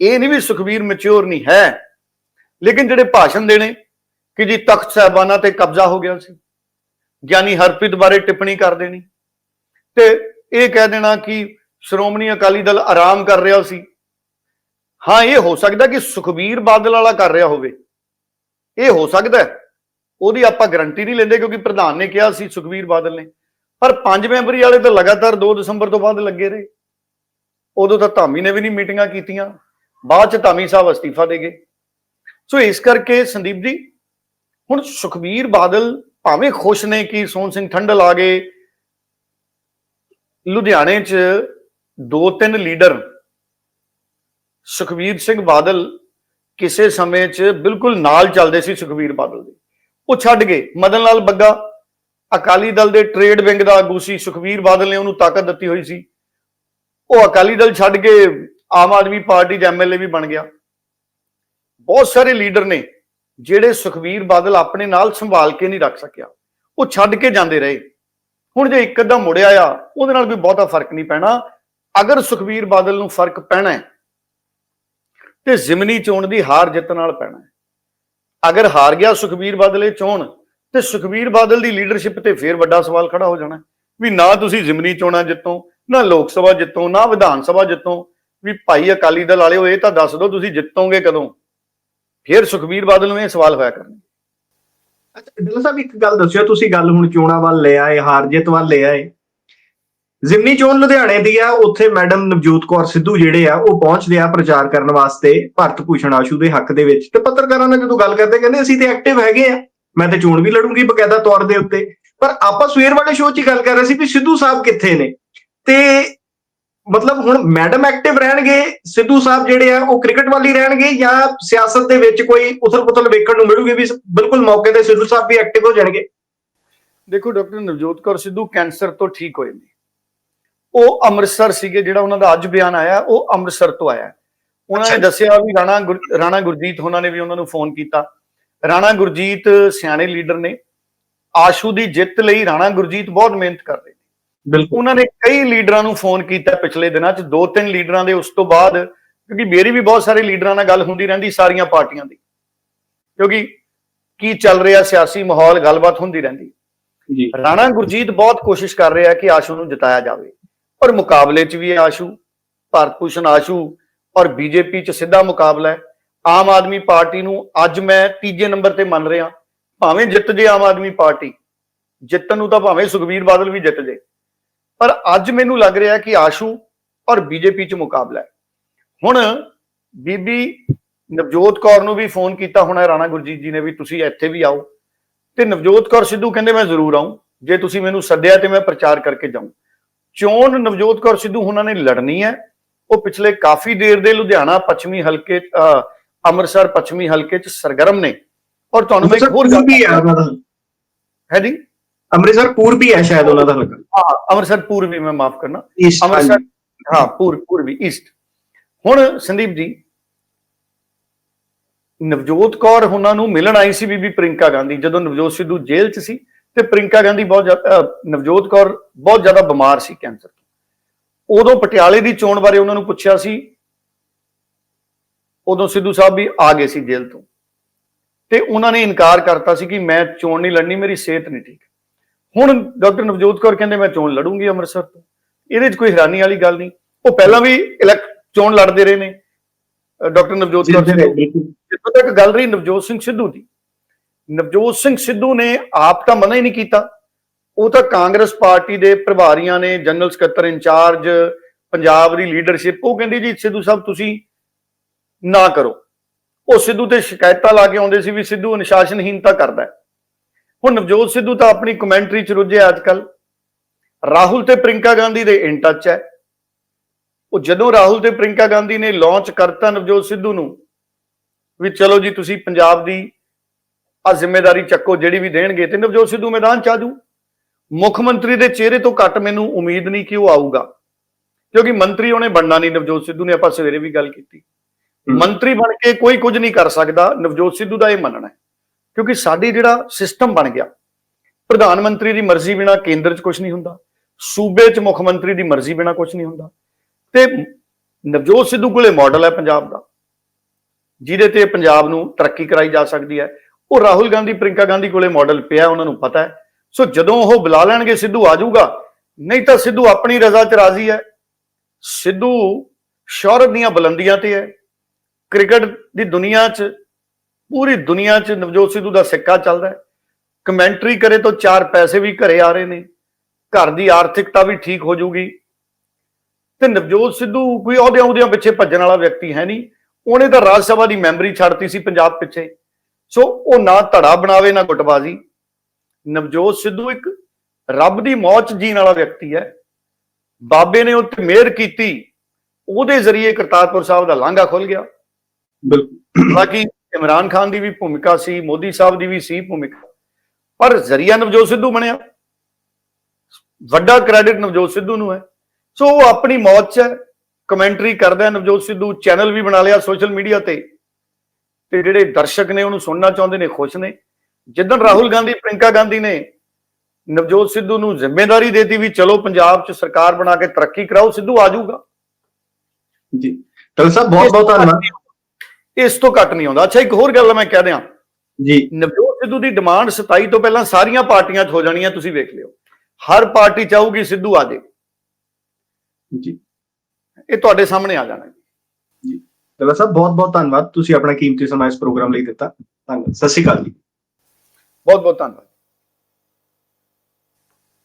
ਇਹ ਨਹੀਂ ਵੀ ਸੁਖਬੀਰ ਮੈਚੁਰ ਨਹੀਂ ਹੈ। ਲੇਕਿਨ ਜਿਹੜੇ ਭਾਸ਼ਣ ਦੇਣੇ ਕਿ ਜੀ ਤਖਤ ਸਾਹਿਬਾਨਾਂ ਤੇ ਕਬਜ਼ਾ ਹੋ ਗਿਆ ਸੀ। ਗਿਆਨੀ ਹਰਪ੍ਰੀਤ ਬਾਰੇ ਟਿੱਪਣੀ ਕਰ ਦੇਣੀ ਤੇ ਇਹ ਕਹਿ ਦੇਣਾ ਕਿ ਸ਼੍ਰੋਮਣੀ ਅਕਾਲੀ ਦਲ ਆਰਾਮ ਕਰ ਰਿਹਾ ਸੀ। ਹਾਂ, ਇਹ ਹੋ ਸਕਦਾ ਕਿ ਸੁਖਬੀਰ ਬਾਦਲ ਵਾਲਾ ਕਰ ਰਿਹਾ ਹੋਵੇ। ਇਹ ਹੋ ਸਕਦਾ ਉਹਦੀ ਆਪਾਂ ਗਾਰੰਟੀ ਨਹੀਂ ਲੈਂਦੇ ਕਿਉਂਕਿ ਪ੍ਰਧਾਨ ਨੇ ਕਿਹਾ ਸੀ ਸੁਖਬੀਰ ਬਾਦਲ ਨੇ। ਪਰ ਪੰਜ ਮੈਂਬਰੀ ਵਾਲੇ ਤਾਂ ਲਗਾਤਾਰ 2 ਦਸੰਬਰ ਤੋਂ ਬਾਅਦ ਲੱਗੇ ਰਹੇ। ਉਦੋਂ ਤਾਂ ਧਾਮੀ ਨੇ ਵੀ ਨਹੀਂ ਮੀਟਿੰਗਾਂ ਕੀਤੀਆਂ। ਬਾਅਦ ਚ ਧਾਮੀ ਸਾਹਿਬ ਅਸਤੀਫਾ ਦੇ ਗਏ। ਸੋ ਇਸ ਕਰਕੇ ਸੰਦੀਪ ਜੀ ਹੁਣ ਸੁਖਬੀਰ ਬਾਦਲ ਭਾਵੇਂ ਖੁਸ਼ ਨੇ ਕਿ ਸੋਹਣ ਸਿੰਘ ਠੰਡਲ ਆ ਗਏ, ਲੁਧਿਆਣੇ 'ਚ ਦੋ ਤਿੰਨ ਲੀਡਰ, ਸੁਖਬੀਰ ਸਿੰਘ ਬਾਦਲ ਕਿਸੇ ਸਮੇਂ 'ਚ ਬਿਲਕੁਲ ਨਾਲ ਚੱਲਦੇ ਸੀ ਸੁਖਬੀਰ ਬਾਦਲ ਦੇ। ਉਹ ਛੱਡ ਗਏ, ਮਦਨ ਲਾਲ ਬੱਗਾ, ਅਕਾਲੀ ਦਲ ਦੇ ਟ੍ਰੇਡ ਵਿੰਗ ਦਾ ਆਗੂ ਸੀ, ਸੁਖਬੀਰ ਬਾਦਲ ਨੇ ਉਹਨੂੰ ਤਾਕਤ ਦਿੱਤੀ ਹੋਈ ਸੀ। ਉਹ ਅਕਾਲੀ ਦਲ ਛੱਡ ਕੇ ਆਮ ਆਦਮੀ ਪਾਰਟੀ ਦੇ ਐਮਐਲਏ ਵੀ ਬਣ ਗਿਆ। ਬਹੁਤ ਸਾਰੇ ਲੀਡਰ ਨੇ ਜਿਹੜੇ ਸੁਖਬੀਰ ਬਾਦਲ ਆਪਣੇ ਨਾਲ ਸੰਭਾਲ ਕੇ ਨਹੀਂ ਰੱਖ ਸਕਿਆ, ਉਹ ਛੱਡ ਕੇ ਜਾਂਦੇ ਰਹੇ। ਹੁਣ ਜੇ ਇੱਕ ਅੱਧਾ ਮੁੜਿਆ ਆ, ਉਹਦੇ ਨਾਲ ਵੀ ਬਹੁਤਾ ਫ਼ਰਕ ਨਹੀਂ ਪੈਣਾ। ਅਗਰ ਸੁਖਬੀਰ ਬਾਦਲ ਨੂੰ ਫ਼ਰਕ ਪੈਣਾ ਹੈ, ਤੇ ਜ਼ਿਮਨੀ ਚੋਣ ਦੀ ਹਾਰ ਜਿੱਤ ਨਾਲ ਪੈਣਾ ਹੈ। ਅਗਰ ਹਾਰ ਗਿਆ ਸੁਖਬੀਰ ਬਾਦਲ ਇਹ ਚੋਣ, ਤੇ ਸੁਖਬੀਰ ਬਾਦਲ ਦੀ ਲੀਡਰਸ਼ਿਪ ਤੇ ਫੇਰ ਵੱਡਾ ਸਵਾਲ ਖੜਾ ਹੋ ਜਾਣਾ ਵੀ ਨਾ ਤੁਸੀਂ ਜ਼ਿਮਨੀ ਚੋਣਾਂ ਜਿੱਤੋ, ਨਾ ਲੋਕ ਸਭਾ ਜਿੱਤੋ, ਨਾ ਵਿਧਾਨ ਸਭਾ ਜਿੱਤੋ। ਵੀ ਭਾਈ ਅਕਾਲੀ ਦਲ ਵਾਲਿਓ, ਇਹ ਤਾਂ ਦੱਸ ਦਿਓ ਤੁਸੀਂ ਜਿੱਤੋਗੇ ਕਦੋਂ? ਫੇਰ ਸੁਖਬੀਰ ਬਾਦਲ ਨੂੰ ਇਹ ਸਵਾਲ ਹੋਇਆ ਕਰਨਾ। ਅੱਛਾ ਡੱਲਾ ਸਾਹਿਬ, ਇੱਕ ਗੱਲ ਦੱਸਿਓ, ਤੁਸੀਂ ਗੱਲ ਹੁਣ ਚੋਣਾਂ ਵੱਲ ਲੈ ਆਏ ਹਾਰ ਜਿੱਤ ਵੱਲ ਲੈ ਆਏ। ਜ਼ਿਮਨੀ ਚੋਣ ਲੁਧਿਆਣੇ ਦੀ ਆ, ਉੱਥੇ ਮੈਡਮ ਨਵਜੋਤ ਕੌਰ ਸਿੱਧੂ ਜਿਹੜੇ ਆ, ਉਹ ਪਹੁੰਚਦੇ ਆ ਪ੍ਰਚਾਰ ਕਰਨ ਵਾਸਤੇ ਭਾਰਤ ਭੂਸ਼ਣ ਆਸ਼ੂ ਦੇ ਹੱਕ ਦੇ ਵਿੱਚ। ਤੇ ਪੱਤਰਕਾਰਾਂ ਨਾਲ ਜਦੋਂ ਗੱਲ ਕਰਦੇ, ਕਹਿੰਦੇ, ਅਸੀਂ ਤੇ ਐਕਟਿਵ ਹੈਗੇ ਆ। ਮੈਂ ਤੇ ਚੋਣ ਵੀ ਲੜੂੰਗੀ ਬਕਾਇਦਾ ਤੌਰ ਦੇ ਉੱਤੇ। ਪਰ ਆਪਾਂ ਸਵੇਰ ਵਾਲੇ ਸ਼ੋਅ 'ਚ ਹੀ ਗੱਲ ਕਰ ਰਹੇ ਸੀ ਵੀ ਸਿੱਧੂ ਸਾਹਿਬ ਕਿੱਥੇ ਨੇ। ਤੇ ਮਤਲਬ ਹੁਣ ਮੈਡਮ ਐਕਟਿਵ ਰਹਿਣਗੇ ਸਿੱਧੂ ਸਾਹਿਬ ਜਿਹੜੇ ਆ ਉਹ ਕ੍ਰਿਕਟ ਵਾਲੀ ਰਹਿਣਗੇ ਜਾਂ ਸਿਆਸਤ ਦੇ ਵਿੱਚ ਕੋਈ ਉਥਲ-ਪੁਥਲ ਵੇਖਣ ਨੂੰ ਮਿਲੂਗੀ ਵੀ ਬਿਲਕੁਲ ਮੌਕੇ ਤੇ ਸਿੱਧੂ ਸਾਹਿਬ ਵੀ ਐਕਟਿਵ ਹੋ ਜਾਣਗੇ? ਦੇਖੋ ਡਾਕਟਰ ਨਵਜੋਤ ਕੌਰ ਸਿੱਧੂ ਕੈਂਸਰ ਤੋਂ ਠੀਕ ਹੋਏ ਨੇ। ਉਹ ਅੰਮ੍ਰਿਤਸਰ ਸੀਗੇ ਜਿਹੜਾ ਉਹਨਾਂ ਦਾ ਅੱਜ ਬਿਆਨ ਆਇਆ ਉਹ ਅੰਮ੍ਰਿਤਸਰ ਤੋਂ ਆਇਆ। ਉਹਨਾਂ ਨੇ। ਦੱਸਿਆ ਵੀ ਰਾਣਾ ਰਾਣਾ ਗੁਰਜੀਤ ਉਹਨਾਂ ਨੇ ਵੀ ਉਹਨਾਂ ਨੂੰ ਫੋਨ ਕੀਤਾ। ਰਾਣਾ ਗੁਰਜੀਤ ਸਿਆਣੇ ਲੀਡਰ ਨੇ। ਆਸ਼ੂ ਦੀ ਜਿੱਤ ਲਈ ਰਾਣਾ ਗੁਰਜੀਤ ਬਹੁਤ ਮਿਹਨਤ ਕਰ ਰਹੇ ਨੇ ਬਿਲਕੁਲ। ਉਹਨਾਂ ਨੇ ਕਈ ਲੀਡਰਾਂ ਨੂੰ ਫੋਨ ਕੀਤਾ ਪਿਛਲੇ ਦਿਨਾਂ 'ਚ ਦੋ ਤਿੰਨ ਲੀਡਰਾਂ ਦੇ ਉਸ ਤੋਂ ਬਾਅਦ ਕਿਉਂਕਿ ਮੇਰੀ ਵੀ ਬਹੁਤ ਸਾਰੇ ਲੀਡਰਾਂ ਨਾਲ ਗੱਲ ਹੁੰਦੀ ਰਹਿੰਦੀ ਸਾਰੀਆਂ ਪਾਰਟੀਆਂ ਦੀ। ਕਿਉਂਕਿ ਕੀ ਚੱਲ ਰਿਹਾ ਸਿਆਸੀ ਮਾਹੌਲ ਗੱਲਬਾਤ ਹੁੰਦੀ ਰਹਿੰਦੀ। ਜੀ। ਰਾਣਾ ਗੁਰਜੀਤ ਬਹੁਤ ਕੋਸ਼ਿਸ਼ ਕਰ ਰਿਹਾ ਕਿ ਆਸ਼ੂ ਨੂੰ ਜਿਤਾਇਆ ਜਾਵੇ। ਪਰ ਮੁਕਾਬਲੇ 'ਚ ਵੀ ਆਸ਼ੂ ਭਾਰਤ ਭੂਸ਼ਣ ਆਸ਼ੂ ਔਰ ਬੀਜੇਪੀ 'ਚ ਸਿੱਧਾ ਮੁਕਾਬਲਾ ਹੈ। ਆਮ ਆਦਮੀ ਪਾਰਟੀ ਨੂੰ ਅੱਜ ਮੈਂ ਤੀਜੇ ਨੰਬਰ ਤੇ ਮੰਨ ਰਿਹਾ। ਭਾਵੇਂ ਜਿੱਤ ਜੇ ਆਮ ਆਦਮੀ ਪਾਰਟੀ ਜਿੱਤਣ ਨੂੰ ਤਾਂ ਭਾਵੇਂ ਸੁਖਬੀਰ ਬਾਦਲ ਵੀ ਜਿੱਤ ਜੇ। ਪਰ ਅੱਜ ਮੈਨੂੰ ਲੱਗ ਰਿਹਾ ਕਿ ਆਸ਼ੂ ਔਰ ਬੀਜੇਪੀ 'ਚ ਮੁਕਾਬਲਾ ਹੈ। ਹੁਣ ਬੀਬੀ ਨਵਜੋਤ ਕੌਰ ਨੂੰ ਵੀ ਫੋਨ ਕੀਤਾ ਹੋਣਾ ਰਾਣਾ ਗੁਰਜੀਤ ਜੀ ਨੇ ਵੀ ਤੁਸੀਂ ਇੱਥੇ ਵੀ ਆਓ। ਤੇ ਨਵਜੋਤ ਕੌਰ ਸਿੱਧੂ ਕਹਿੰਦੇ ਮੈਂ ਜ਼ਰੂਰ ਆਉਂ ਜੇ ਤੁਸੀਂ ਮੈਨੂੰ ਸੱਦਿਆ ਤੇ ਮੈਂ ਪ੍ਰਚਾਰ ਕਰਕੇ ਜਾਊਂ। ਚੋਣ ਨਵਜੋਤ ਕੌਰ ਸਿੱਧੂ ਉਹਨਾਂ ਨੇ ਲੜਨੀ ਹੈ। ਉਹ ਪਿਛਲੇ ਕਾਫੀ ਦੇਰ ਦੇ ਲੁਧਿਆਣਾ ਪੱਛਮੀ ਹਲਕੇ ਅੰਮ੍ਰਿਤਸਰ ਪੱਛਮੀ ਹਲਕੇ ਚ ਸਰਗਰਮ ਨੇ। ਔਰ ਤੁਹਾਨੂੰ ਮੈਂ ਇੱਕ ਹੋਰ ਗੱਲ ਹੈ ਜੀ? ਅੰਮ੍ਰਿਤਸਰ ਪੂਰਬੀ ਹੈ ਸ਼ਾਇਦ ਉਹਨਾਂ ਦਾ ਹਲਕਾ ਹਾਂ ਅੰਮ੍ਰਿਤਸਰ ਪੂਰਬੀ ਮੈਂ ਮਾਫ ਕਰਨਾ। ਅੰਮ੍ਰਿਤਸਰ ਹਾਂ ਪੂਰ ਪੂਰਬੀ ਈਸਟ ਹੁਣ ਸੰਦੀਪ ਜੀ ਨਵਜੋਤ ਕੌਰ ਉਹਨਾਂ ਨੂੰ ਮਿਲਣ ਆਈ ਸੀ ਬੀਬੀ ਪ੍ਰਿੰਕਾ ਗਾਂਧੀ ਜਦੋਂ ਨਵਜੋਤ ਸਿੱਧੂ ਜੇਲ੍ਹ 'ਚ ਸੀ ਤੇ ਪ੍ਰਿੰਕਾ ਗਾਂਧੀ ਬਹੁਤ ਜ਼ਿਆਦਾ ਨਵਜੋਤ ਕੌਰ ਬਹੁਤ ਜ਼ਿਆਦਾ ਬਿਮਾਰ ਸੀ ਕੈਂਸਰ ਤੋਂ। ਉਦੋਂ ਪਟਿਆਲੇ ਦੀ ਚੋਣ ਬਾਰੇ ਉਹਨਾਂ ਨੂੰ ਪੁੱਛਿਆ ਸੀ ਉਦੋਂ ਸਿੱਧੂ ਸਾਹਿਬ ਵੀ ਆ ਗਏ ਸੀ ਜੇਲ੍ਹ ਤੋਂ। ਤੇ ਉਹਨਾਂ ਨੇ ਇਨਕਾਰ ਕਰਤਾ ਸੀ ਕਿ ਮੈਂ ਚੋਣ ਨਹੀਂ ਲੜਨੀ ਮੇਰੀ ਸਿਹਤ ਨਹੀਂ ਠੀਕ। ਹੁਣ ਡਾਕਟਰ ਨਵਜੋਤ ਕੌਰ ਕਹਿੰਦੇ ਮੈਂ ਚੋਣ ਲੜੂੰਗੀ ਅੰਮ੍ਰਿਤਸਰ ਤੋਂ। ਇਹਦੇ 'ਚ ਕੋਈ ਹੈਰਾਨੀ ਵਾਲੀ ਗੱਲ ਨਹੀਂ। ਉਹ ਪਹਿਲਾਂ ਵੀ ਇਲੈਕਟ ਚੋਣ ਲੜਦੇ ਰਹੇ ਨੇ ਡਾਕਟਰ ਨਵਜੋਤ ਕੌਰ ਸਿੱਧੂ। ਜਿੱਥੋਂ ਤੱਕ ਗੱਲ ਰਹੀ ਨਵਜੋਤ ਸਿੰਘ ਸਿੱਧੂ ਦੀ। ਨਵਜੋਤ ਸਿੰਘ ਸਿੱਧੂ ਨੇ ਆਪ ਤਾਂ ਮਨਾ ਹੀ ਨਹੀਂ ਕੀਤਾ। ਉਹ ਤਾਂ ਕਾਂਗਰਸ ਪਾਰਟੀ ਦੇ ਪ੍ਰਭਾਰੀਆਂ ਨੇ ਜਨਰਲ ਸਕੱਤਰ ਇੰਚਾਰਜ ਪੰਜਾਬ ਦੀ ਲੀਡਰਸ਼ਿਪ ਉਹ ਕਹਿੰਦੀ ਜੀ ਸਿੱਧੂ ਸਾਹਿਬ ਤੁਸੀਂ ਨਾ ਕਰੋ। ਉਹ ਸਿੱਧੂ ਤੇ ਸ਼ਿਕਾਇਤਾਂ ਲਾ ਕੇ ਆਉਂਦੇ ਸੀ ਵੀ ਸਿੱਧੂ ਅਨੁਸ਼ਾਸਨਹੀਨਤਾ ਕਰਦਾ ਹੈ। ਹੁਣ ਨਵਜੋਤ ਸਿੱਧੂ ਤਾਂ ਆਪਣੀ ਕਮੈਂਟਰੀ ਚ ਰੁੱਝਿਆ ਅੱਜ ਕੱਲ ਰਾਹੁਲ ਤੇ ਪ੍ਰਿੰਕਾ ਗਾਂਧੀ ਦੇ ਇਨ ਟੱਚ ਹੈ। ਉਹ ਜਦੋਂ ਰਾਹੁਲ ਤੇ ਪ੍ਰਿੰਕਾ ਗਾਂਧੀ ਨੇ ਲਾਂਚ ਕਰਤਾ ਨਵਜੋਤ ਸਿੱਧੂ ਨੂੰ ਵੀ ਚਲੋ ਜੀ ਤੁਸੀਂ ਪੰਜਾਬ ਦੀ ਆ ਜ਼ਿੰਮੇਵਾਰੀ ਚੱਕੋ ਜਿਹੜੀ ਵੀ ਦੇਣਗੇ ਤੇ ਨਵਜੋਤ ਸਿੱਧੂ ਮੈਦਾਨ ਚ ਆਜੂ ਮੁੱਖ ਮੰਤਰੀ ਦੇ ਚਿਹਰੇ ਤੋਂ ਘੱਟ ਮੈਨੂੰ ਉਮੀਦ ਨਹੀਂ ਕਿ ਉਹ ਆਊਗਾ। ਕਿਉਂਕਿ ਮੰਤਰੀ ਉਹਨੇ ਬਣਨਾ ਨਹੀਂ ਨਵਜੋਤ ਸਿੱਧੂ ਨੇ ਆਪਾਂ ਸਵੇਰੇ ਵੀ ਗੱਲ ਕੀਤੀ। ਮੰਤਰੀ ਬਣ ਕੇ ਕੋਈ ਕੁਝ ਨਹੀਂ ਕਰ ਸਕਦਾ ਨਵਜੋਤ ਸਿੱਧੂ ਦਾ ਇਹ ਮੰਨਣਾ ਹੈ। ਕਿਉਂਕਿ ਸਾਡੀ ਜਿਹੜਾ ਸਿਸਟਮ ਬਣ ਗਿਆ, ਪ੍ਰਧਾਨ ਮੰਤਰੀ ਦੀ ਮਰਜ਼ੀ ਬਿਨਾ ਕੇਂਦਰ 'ਚ ਕੁਝ ਨਹੀਂ ਹੁੰਦਾ, ਸੂਬੇ 'ਚ ਮੁੱਖ ਮੰਤਰੀ ਦੀ ਮਰਜ਼ੀ ਬਿਨਾ ਕੁਝ ਨਹੀਂ ਹੁੰਦਾ, ਤੇ ਨਵਜੋਤ ਸਿੱਧੂ ਕੋਲੇ ਮਾਡਲ ਹੈ ਪੰਜਾਬ ਦਾ, ਜਿਹਦੇ ਤੇ ਪੰਜਾਬ ਨੂੰ ਤਰੱਕੀ ਕਰਾਈ ਜਾ ਸਕਦੀ ਹੈ, ਉਹ ਰਾਹੁਲ ਗਾਂਧੀ ਪ੍ਰਿੰਕਾ ਗਾਂਧੀ ਕੋਲੇ ਮਾਡਲ ਪਿਆ, ਉਹਨਾਂ ਨੂੰ ਪਤਾ ਹੈ, ਸੋ ਜਦੋਂ ਉਹ ਬੁਲਾ ਲੈਣਗੇ, ਸਿੱਧੂ ਆ ਜਾਊਗਾ, ਨਹੀਂ ਤਾਂ ਸਿੱਧੂ ਆਪਣੀ ਰਜ਼ਾ 'ਚ ਰਾਜ਼ੀ ਹੈ, ਸਿੱਧੂ ਸ਼ੌਹਰਤ ਦੀਆਂ ਬੁਲੰਦੀਆਂ ਤੇ ਹੈ, ਕ੍ਰਿਕਟ ਦੀ ਦੁਨੀਆ 'ਚ ਪੂਰੀ ਦੁਨੀਆ 'ਚ ਨਵਜੋਤ ਸਿੱਧੂ ਦਾ ਸਿੱਕਾ ਚੱਲਦਾ ਹੈ। ਕਮੈਂਟਰੀ ਕਰੇ ਤਾਂ ਚਾਰ ਪੈਸੇ ਵੀ ਘਰੇ ਆ ਰਹੇ ਨੇ। ਘਰ ਦੀ ਆਰਥਿਕਤਾ ਵੀ ਠੀਕ ਹੋ ਜਾਊਗੀ। ਤੇ ਨਵਜੋਤ ਸਿੱਧੂ ਕੋਈ ਅਹੁਦਿਆਂ ਉਹਦਿਆਂ ਪਿੱਛੇ ਭੱਜਣ ਵਾਲਾ ਵਿਅਕਤੀ ਹੈ ਨਹੀਂ। ਉਹਨੇ ਤਾਂ ਰਾਜ ਸਭਾ ਦੀ ਮੈਂਬਰੀ ਛੱਡਤੀ ਸੀ ਪੰਜਾਬ ਪਿੱਛੇ। ਸੋ ਉਹ ਨਾ ਧੜਾ ਬਣਾਵੇ ਨਾ ਗੁੱਟਬਾਜ਼ੀ। ਨਵਜੋਤ ਸਿੱਧੂ ਇੱਕ ਰੱਬ ਦੀ ਮੌਤ ਜੀਣ ਵਾਲਾ ਵਿਅਕਤੀ ਹੈ। ਬਾਬੇ ਨੇ ਉੱਤੇ ਮਿਹਰ ਕੀਤੀ। ਉਹਦੇ ਜ਼ਰੀਏ ਕਰਤਾਰਪੁਰ ਸਾਹਿਬ ਦਾ ਲਾਂਘਾ ਖੁੱਲ ਗਿਆ। ਬਿਲਕੁਲ। ਬਾਕੀ ਇਮਰਾਨ ਖਾਨ ਦੀ ਵੀ ਭੂਮਿਕਾ ਸੀ, ਮੋਦੀ ਸਾਹਿਬ ਦੀ ਵੀ ਸੀ ਭੂਮਿਕਾ। ਪਰ ਜ਼ਰੀਆ ਨਵਜੋਤ ਸਿੱਧੂ ਬਣਿਆ। ਵੱਡਾ ਕ੍ਰੈਡਿਟ ਨਵਜੋਤ ਸਿੱਧੂ ਨੂੰ ਹੈ। ਸੋ ਉਹ ਆਪਣੀ ਮੌਤ 'ਚ ਹੈ ਕਮੈਂਟਰੀ ਕਰਦਾ ਨਵਜੋਤ ਸਿੱਧੂ ਚੈਨਲ ਵੀ ਬਣਾ ਲਿਆ ਸੋਸ਼ਲ ਮੀਡੀਆ ਤੇ। ਤੇ ਜਿਹੜੇ ਦਰਸ਼ਕ ਨੇ ਉਹਨੂੰ ਸੁਣਨਾ ਚਾਹੁੰਦੇ ਨੇ, ਖੁਸ਼ ਨੇ। ਜਿੱਦਣ ਰਾਹੁਲ ਗਾਂਧੀ ਪ੍ਰਿੰਕਾ ਗਾਂਧੀ ਨੇ ਨਵਜੋਤ ਸਿੱਧੂ ਨੂੰ ਜ਼ਿੰਮੇਵਾਰੀ ਦੇਤੀ ਵੀ ਚਲੋ ਪੰਜਾਬ 'ਚ ਸਰਕਾਰ ਬਣਾ ਕੇ ਤਰੱਕੀ ਕਰਾਓ, ਸਿੱਧੂ ਆ ਜਾਊਗਾ। ਜੀ। ਡਾਕਟਰ ਸਾਹਿਬ ਬਹੁਤ ਬਹੁਤ ਧੰਨਵਾਦ। ਇਸ ਤੋਂ ਘੱਟ ਨਹੀਂ ਆਉਂਦਾ। ਅੱਛਾ ਇੱਕ ਹੋਰ ਗੱਲ ਮੈਂ ਕਹਿ ਦਿਆਂ। ਜੀ। ਨਵਜੋਤ ਸਿੱਧੂ ਦੀ ਡਿਮਾਂਡ 27 ਤੋਂ ਪਹਿਲਾਂ ਸਾਰੀਆਂ ਪਾਰਟੀਆਂ 'ਚ ਹੋ ਜਾਣੀਆਂ ਤੁਸੀਂ ਵੇਖ ਲਿਓ। ਹਰ ਪਾਰਟੀ ਚਾਹੂਗੀ ਸਿੱਧੂ ਆ ਜੇ। ਜੀ। ਇਹ ਤੁਹਾਡੇ ਸਾਹਮਣੇ ਆ ਜਾਣਾ। ਡਾਕਟਰ ਸਾਹਿਬ ਬਹੁਤ ਬਹੁਤ ਧੰਨਵਾਦ। ਤੁਸੀਂ ਆਪਣਾ ਕੀਮਤੀ ਸਮਾਂ ਇਸ ਪ੍ਰੋਗਰਾਮ ਲਈ ਦਿੱਤਾ। ਧੰਨਵਾਦ। ਸਤਿ ਸ਼੍ਰੀ ਅਕਾਲ ਜੀ। ਬਹੁਤ ਬਹੁਤ ਧੰਨਵਾਦ।